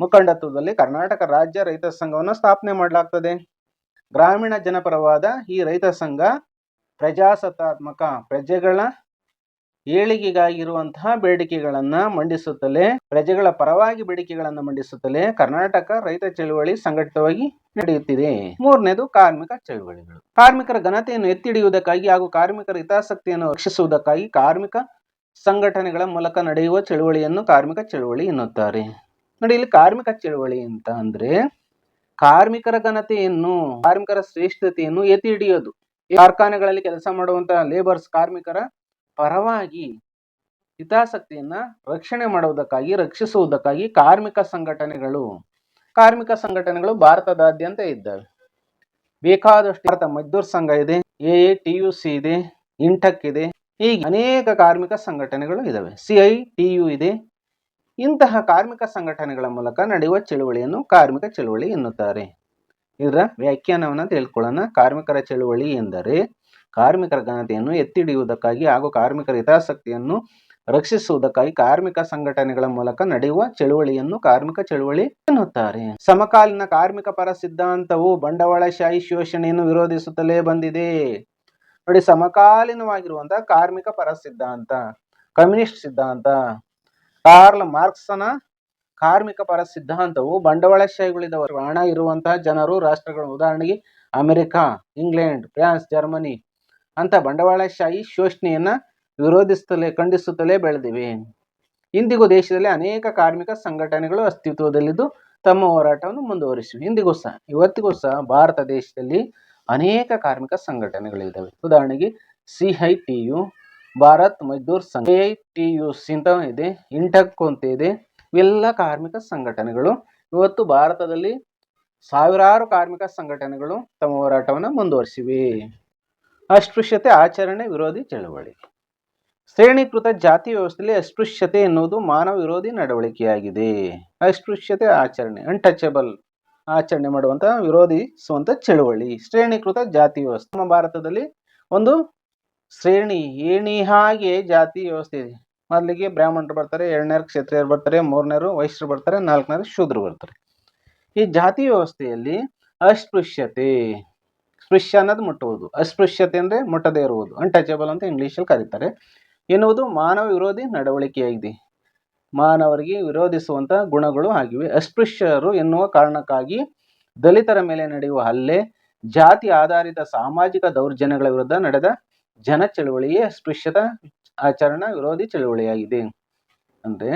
A: ಮುಖಂಡತ್ವದಲ್ಲಿ ಕರ್ನಾಟಕ ರಾಜ್ಯ ರೈತ ಸಂಘವನ್ನು ಸ್ಥಾಪನೆ ಮಾಡಲಾಗ್ತದೆ. ಗ್ರಾಮೀಣ ಜನಪರವಾದ ಈ ರೈತ ಸಂಘ ಪ್ರಜಾಸತ್ತಾತ್ಮಕ ಪ್ರಜೆಗಳ ಏಳಿಗೆಗಾಗಿರುವಂತಹ ಬೇಡಿಕೆಗಳನ್ನ ಮಂಡಿಸುತ್ತಲೇ, ಪ್ರಜೆಗಳ ಪರವಾಗಿ ಬೇಡಿಕೆಗಳನ್ನು ಮಂಡಿಸುತ್ತಲೇ ಕರ್ನಾಟಕ ರೈತ ಚಳುವಳಿ ಸಂಘಟಿತವಾಗಿ ನಡೆಯುತ್ತಿದೆ. ಮೂರನೇದು ಕಾರ್ಮಿಕ ಚಳುವಳಿಗಳು. ಕಾರ್ಮಿಕರ ಘನತೆಯನ್ನು ಎತ್ತಿಡಿಯುವುದಕ್ಕಾಗಿ ಹಾಗೂ ಕಾರ್ಮಿಕರ ಹಿತಾಸಕ್ತಿಯನ್ನು ರಕ್ಷಿಸುವುದಕ್ಕಾಗಿ ಕಾರ್ಮಿಕ ಸಂಘಟನೆಗಳ ಮೂಲಕ ನಡೆಯುವ ಚಳುವಳಿಯನ್ನು ಕಾರ್ಮಿಕ ಚಳುವಳಿ ಎನ್ನುತ್ತಾರೆ. ನೋಡಿ ಇಲ್ಲಿ ಕಾರ್ಮಿಕ ಚಳುವಳಿ ಅಂತ ಅಂದ್ರೆ, ಕಾರ್ಮಿಕರ ಘನತೆಯನ್ನು, ಕಾರ್ಮಿಕರ ಶ್ರೇಷ್ಠತೆಯನ್ನು ಎತ್ತಿ ಹಿಡಿಯೋದು ಕಾರ್ಖಾನೆಗಳಲ್ಲಿ ಕೆಲಸ ಮಾಡುವಂತಹ ಲೇಬರ್ಸ್ ಕಾರ್ಮಿಕರ ಪರವಾಗಿ ಹಿತಾಸಕ್ತಿಯನ್ನ ರಕ್ಷಣೆ ಮಾಡುವುದಕ್ಕಾಗಿ, ರಕ್ಷಿಸುವುದಕ್ಕಾಗಿ ಕಾರ್ಮಿಕ ಸಂಘಟನೆಗಳು ಕಾರ್ಮಿಕ ಸಂಘಟನೆಗಳು ಭಾರತದಾದ್ಯಂತ ಇದ್ದಾವೆ. ಬೇಕಾದಷ್ಟು ಭಾರತ ಮಜ್ದೂರ್ ಸಂಘ ಇದೆ, ಎ ಟಿ ಯು ಸಿ ಇದೆ, ಇಂಟಕ್ ಇದೆ, ಹೀಗೆ ಅನೇಕ ಕಾರ್ಮಿಕ ಸಂಘಟನೆಗಳು ಇದಾವೆ ಸಿ ಐ, ಟಿ ಯು ಇದೆ. ಇಂತಹ ಕಾರ್ಮಿಕ ಸಂಘಟನೆಗಳ ಮೂಲಕ ನಡೆಯುವ ಚಳುವಳಿಯನ್ನು ಕಾರ್ಮಿಕ ಚಳುವಳಿ ಎನ್ನುತ್ತಾರೆ. ಇದರ ವ್ಯಾಖ್ಯಾನವನ್ನು ತಿಳ್ಕೊಳ್ಳೋಣ. ಕಾರ್ಮಿಕರ ಚಳುವಳಿ ಎಂದರೆ ಕಾರ್ಮಿಕರ ಘನತೆಯನ್ನು ಎತ್ತಿ ಹಿಡಿಯುವುದಕ್ಕಾಗಿ ಹಾಗೂ ಕಾರ್ಮಿಕರ ಹಿತಾಸಕ್ತಿಯನ್ನು ರಕ್ಷಿಸುವುದಕ್ಕಾಗಿ ಕಾರ್ಮಿಕ ಸಂಘಟನೆಗಳ ಮೂಲಕ ನಡೆಯುವ ಚಳುವಳಿಯನ್ನು ಕಾರ್ಮಿಕ ಚಳುವಳಿ ಎನ್ನುತ್ತಾರೆ. ಸಮಕಾಲೀನ ಕಾರ್ಮಿಕ ಪರ ಸಿದ್ಧಾಂತವು ಬಂಡವಾಳಶಾಹಿ ಶೋಷಣೆಯನ್ನು ವಿರೋಧಿಸುತ್ತಲೇ ಬಂದಿದೆ. ನೋಡಿ, ಸಮಕಾಲೀನವಾಗಿರುವಂತಹ ಕಾರ್ಮಿಕ ಪರ ಸಿದ್ಧಾಂತ, ಕಮ್ಯುನಿಸ್ಟ್ ಸಿದ್ಧಾಂತ, ಕಾರ್ಲ್ ಮಾರ್ಕ್ಸನ ಕಾರ್ಮಿಕ ಪರ ಸಿದ್ಧಾಂತವು ಬಂಡವಾಳಶಾಹಿಗಳಿದವರು ಹಣ ಇರುವಂತಹ ಜನರು, ರಾಷ್ಟ್ರಗಳು ಉದಾಹರಣೆಗೆ ಅಮೆರಿಕ, ಇಂಗ್ಲೆಂಡ್, ಫ್ರಾನ್ಸ್, ಜರ್ಮನಿ ಅಂತ ಬಂಡವಾಳಶಾಹಿ ಶೋಷಣೆಯನ್ನು ವಿರೋಧಿಸುತ್ತಲೇ, ಖಂಡಿಸುತ್ತಲೇ ಬೆಳೆದಿವೆ. ಇಂದಿಗೂ ದೇಶದಲ್ಲಿ ಅನೇಕ ಕಾರ್ಮಿಕ ಸಂಘಟನೆಗಳು ಅಸ್ತಿತ್ವದಲ್ಲಿದ್ದು ತಮ್ಮ ಹೋರಾಟವನ್ನು ಮುಂದುವರಿಸಿವೆ. ಇಂದಿಗೂ ಸಹ, ಇವತ್ತಿಗೂ ಸಹ ಭಾರತ ದೇಶದಲ್ಲಿ ಅನೇಕ ಕಾರ್ಮಿಕ ಸಂಘಟನೆಗಳಿದ್ದಾವೆ. ಉದಾಹರಣೆಗೆ, C I T U, Bharat Mazdoor Sangh I T you ಸಿಂತ ಇದೆ ಇಂಟಕ್ ಅಂತ ಇದೆ. ಇವೆಲ್ಲ ಕಾರ್ಮಿಕ ಸಂಘಟನೆಗಳು. ಇವತ್ತು ಭಾರತದಲ್ಲಿ ಸಾವಿರಾರು ಕಾರ್ಮಿಕ ಸಂಘಟನೆಗಳು ತಮ್ಮ ಹೋರಾಟವನ್ನು ಮುಂದುವರಿಸಿವೆ. ಅಸ್ಪೃಶ್ಯತೆ ಆಚರಣೆ ವಿರೋಧಿ ಚಳವಳಿ. ಶ್ರೇಣೀಕೃತ ಜಾತಿ ವ್ಯವಸ್ಥೆಯಲ್ಲಿ ಅಸ್ಪೃಶ್ಯತೆ ಎನ್ನುವುದು ಮಾನವ ವಿರೋಧಿ ನಡವಳಿಕೆಯಾಗಿದೆ. ಅಸ್ಪೃಶ್ಯತೆ ಆಚರಣೆ ಅನ್ಟಚಬಲ್ ಆಚರಣೆ ಮಾಡುವಂತಹ ವಿರೋಧಿಸುವಂತ ಚಳುವಳಿ. ಶ್ರೇಣೀಕೃತ ಜಾತಿ ವ್ಯವಸ್ಥೆ. ನಮ್ಮ ಭಾರತದಲ್ಲಿ ಒಂದು ಶ್ರೇಣಿ, ಏಣಿ ಹಾಗೆ ಜಾತಿ ವ್ಯವಸ್ಥೆ ಇದೆ. ಮೊದಲಿಗೆ ಬ್ರಾಹ್ಮಣರು ಬರ್ತಾರೆ ಎರಡನೇ ಕ್ಷತ್ರಿಯರು ಬರ್ತಾರೆ, ಮೂರನೇರು ವೈಶ್ಯರು ಬರ್ತಾರೆ, ನಾಲ್ಕನೇರು ಶೂದ್ರರು ಬರ್ತಾರೆ. ಈ ಜಾತಿ ವ್ಯವಸ್ಥೆಯಲ್ಲಿ ಅಸ್ಪೃಶ್ಯತೆ ಸ್ಪೃಶ್ಯ ಅನ್ನೋದು ಮುಟ್ಟುವುದು. ಅಸ್ಪೃಶ್ಯತೆ ಅಂದರೆ ಮುಟ್ಟದೇ ಇರುವುದು. ಅನ್ಟಚಬಲ್ ಅಂತ ಇಂಗ್ಲೀಷಲ್ಲಿ ಕರೀತಾರೆ. ಎನ್ನುವುದು ಮಾನವ ವಿರೋಧಿ ನಡವಳಿಕೆಯಾಗಿದೆ. ಮಾನವರಿಗೆ ವಿರೋಧಿಸುವಂಥ ಗುಣಗಳು ಆಗಿವೆ. ಅಸ್ಪೃಶ್ಯರು ಎನ್ನುವ ಕಾರಣಕ್ಕಾಗಿ ದಲಿತರ ಮೇಲೆ ನಡೆಯುವ ಹಲ್ಲೆ, ಜಾತಿ ಆಧಾರಿತ ಸಾಮಾಜಿಕ ದೌರ್ಜನ್ಯಗಳ ವಿರುದ್ಧ ನಡೆದ ಜನ ಚಳುವಳಿಯೇ ಅಸ್ಪೃಶ್ಯತ ಆಚರಣಾ ವಿರೋಧಿ ಚಳುವಳಿಯಾಗಿದೆ. ಅಂದರೆ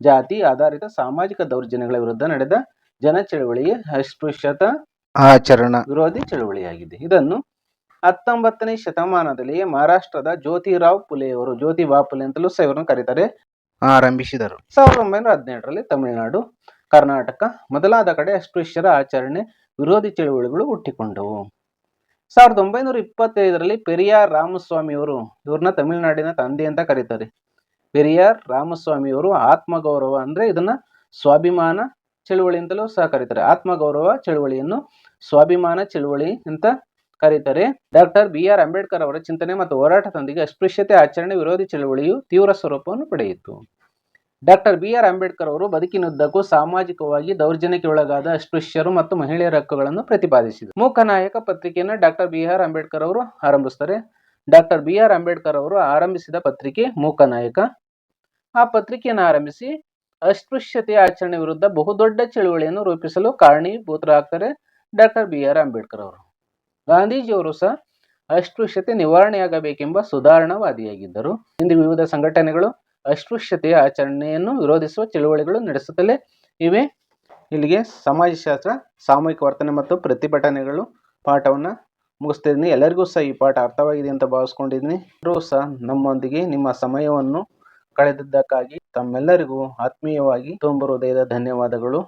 A: ಜಾತಿ ಆಧಾರಿತ ಸಾಮಾಜಿಕ ದೌರ್ಜನ್ಯಗಳ ವಿರುದ್ಧ ನಡೆದ ಜನ ಚಳುವಳಿಯೇ ಅಸ್ಪೃಶ್ಯತಾ
B: ಆಚರಣ.
A: ವಿರೋಧಿ ಚಳುವಳಿಯಾಗಿದೆ. ಇದನ್ನು ಹತ್ತೊಂಬತ್ತನೇ ಶತಮಾನದಲ್ಲಿ ಮಹಾರಾಷ್ಟ್ರದ ಜ್ಯೋತಿರಾವ್ ಪುಲೆಯವರು ಜ್ಯೋತಿಬಾ ಪುಲೆ ಅಂತಲೂ ಸಹ ಇವರನ್ನು ಕರೀತಾರೆ
B: ಆರಂಭಿಸಿದರು.
A: ಸಾವಿರದ ಒಂಬೈನೂರ ಹದಿನೇಳರಲ್ಲಿ ತಮಿಳುನಾಡು ಕರ್ನಾಟಕ ಮೊದಲಾದ ಕಡೆ ಅಸ್ಪೃಶ್ಯರ ಆಚರಣೆ ವಿರೋಧಿ ಚಳುವಳಿಗಳು ಹುಟ್ಟಿಕೊಂಡವು. ಸಾವಿರದ ಒಂಬೈನೂರ ಇಪ್ಪತ್ತೈದರಲ್ಲಿ ಪೆರಿಯಾರ್ ರಾಮಸ್ವಾಮಿಯವರು ಇವ್ರನ್ನ ತಮಿಳುನಾಡಿನ ತಂದೆ ಅಂತ ಕರೀತಾರೆ. ಪೆರಿಯಾರ್ ರಾಮಸ್ವಾಮಿಯವರು ಆತ್ಮಗೌರವ ಅಂದ್ರೆ ಇದನ್ನ ಸ್ವಾಭಿಮಾನ ಚಳುವಳಿ ಅಂತಲೂ ಸಹ ಕರೀತಾರೆ. ಆತ್ಮಗೌರವ ಚಳುವಳಿಯನ್ನು ಸ್ವಾಭಿಮಾನ ಚಳುವಳಿ ಅಂತ ಕರೀತಾರೆ. ಡಾಕ್ಟರ್ ಬಿ ಆರ್ ಅಂಬೇಡ್ಕರ್ ಅವರ ಚಿಂತನೆ ಮತ್ತು ಹೋರಾಟದೊಂದಿಗೆ ಅಸ್ಪೃಶ್ಯತೆ, ಆಚರಣೆ, ವಿರೋಧಿ ಚಳುವಳಿಯು ತೀವ್ರ ಸ್ವರೂಪವನ್ನು ಪಡೆಯಿತು. ಡಾಕ್ಟರ್ ಬಿ ಆರ್ ಅಂಬೇಡ್ಕರ್ ಅವರು ಬದುಕಿನುದ್ದಕ್ಕೂ ಸಾಮಾಜಿಕವಾಗಿ ದೌರ್ಜನ್ಯಕ್ಕೆ ಒಳಗಾದ ಅಸ್ಪೃಶ್ಯರು ಮತ್ತು ಮಹಿಳೆಯರ ಹಕ್ಕುಗಳನ್ನು ಪ್ರತಿಪಾದಿಸಿದರು. ಮೂಕನಾಯಕ ಪತ್ರಿಕೆಯನ್ನು ಡಾಕ್ಟರ್ ಬಿ ಆರ್ ಅಂಬೇಡ್ಕರ್ ಅವರು ಆರಂಭಿಸ್ತಾರೆ. ಡಾಕ್ಟರ್ ಬಿ ಆರ್ ಅಂಬೇಡ್ಕರ್ ಅವರು ಆರಂಭಿಸಿದ ಪತ್ರಿಕೆ ಮೂಕನಾಯಕ ಆ ಪತ್ರಿಕೆಯನ್ನು ಆರಂಭಿಸಿ ಅಸ್ಪೃಶ್ಯತೆಯ ಆಚರಣೆ ವಿರುದ್ಧ ಬಹುದೊಡ್ಡ ಚಳುವಳಿಯನ್ನು ರೂಪಿಸಲು ಕಾರಣೀಭೂತರಾಗ್ತಾರೆ. ಡಾಕ್ಟರ್ ಬಿ ಆರ್ ಅಂಬೇಡ್ಕರ್ ಅವರು. ಗಾಂಧೀಜಿಯವರು ಸಹ ಅಸ್ಪೃಶ್ಯತೆ ನಿವಾರಣೆಯಾಗಬೇಕೆಂಬ ಸುಧಾರಣಾವಾದಿಯಾಗಿದ್ದರು. ಇಂದು ವಿವಿಧ ಸಂಘಟನೆಗಳು ಅಸ್ಪೃಶ್ಯತೆಯ ಆಚರಣೆಯನ್ನು ವಿರೋಧಿಸುವ ಚಳುವಳಿಗಳು ನಡೆಸುತ್ತಲೇ ಇವೆ. ಇಲ್ಲಿಗೆ ಸಮಾಜಶಾಸ್ತ್ರ, ಸಾಮೂಹಿಕ ವರ್ತನೆ ಮತ್ತು ಪ್ರತಿಭಟನೆಗಳು ಪಾಠವನ್ನು ಮುಗಿಸ್ತಿದ್ದೀನಿ. ಎಲ್ಲರಿಗೂ ಸಹ ಈ ಪಾಠ ಅರ್ಥವಾಗಿದೆ ಅಂತ ಭಾವಿಸ್ಕೊಂಡಿದ್ದೀನಿ. ಎಲ್ಲರೂ ಸಹ ನಮ್ಮೊಂದಿಗೆ ನಿಮ್ಮ ಸಮಯವನ್ನು ಕಳೆದಿದ್ದಕ್ಕಾಗಿ ತಮ್ಮೆಲ್ಲರಿಗೂ ಆತ್ಮೀಯವಾಗಿ ತುಂಬ ಹೃದಯದ ಧನ್ಯವಾದಗಳು.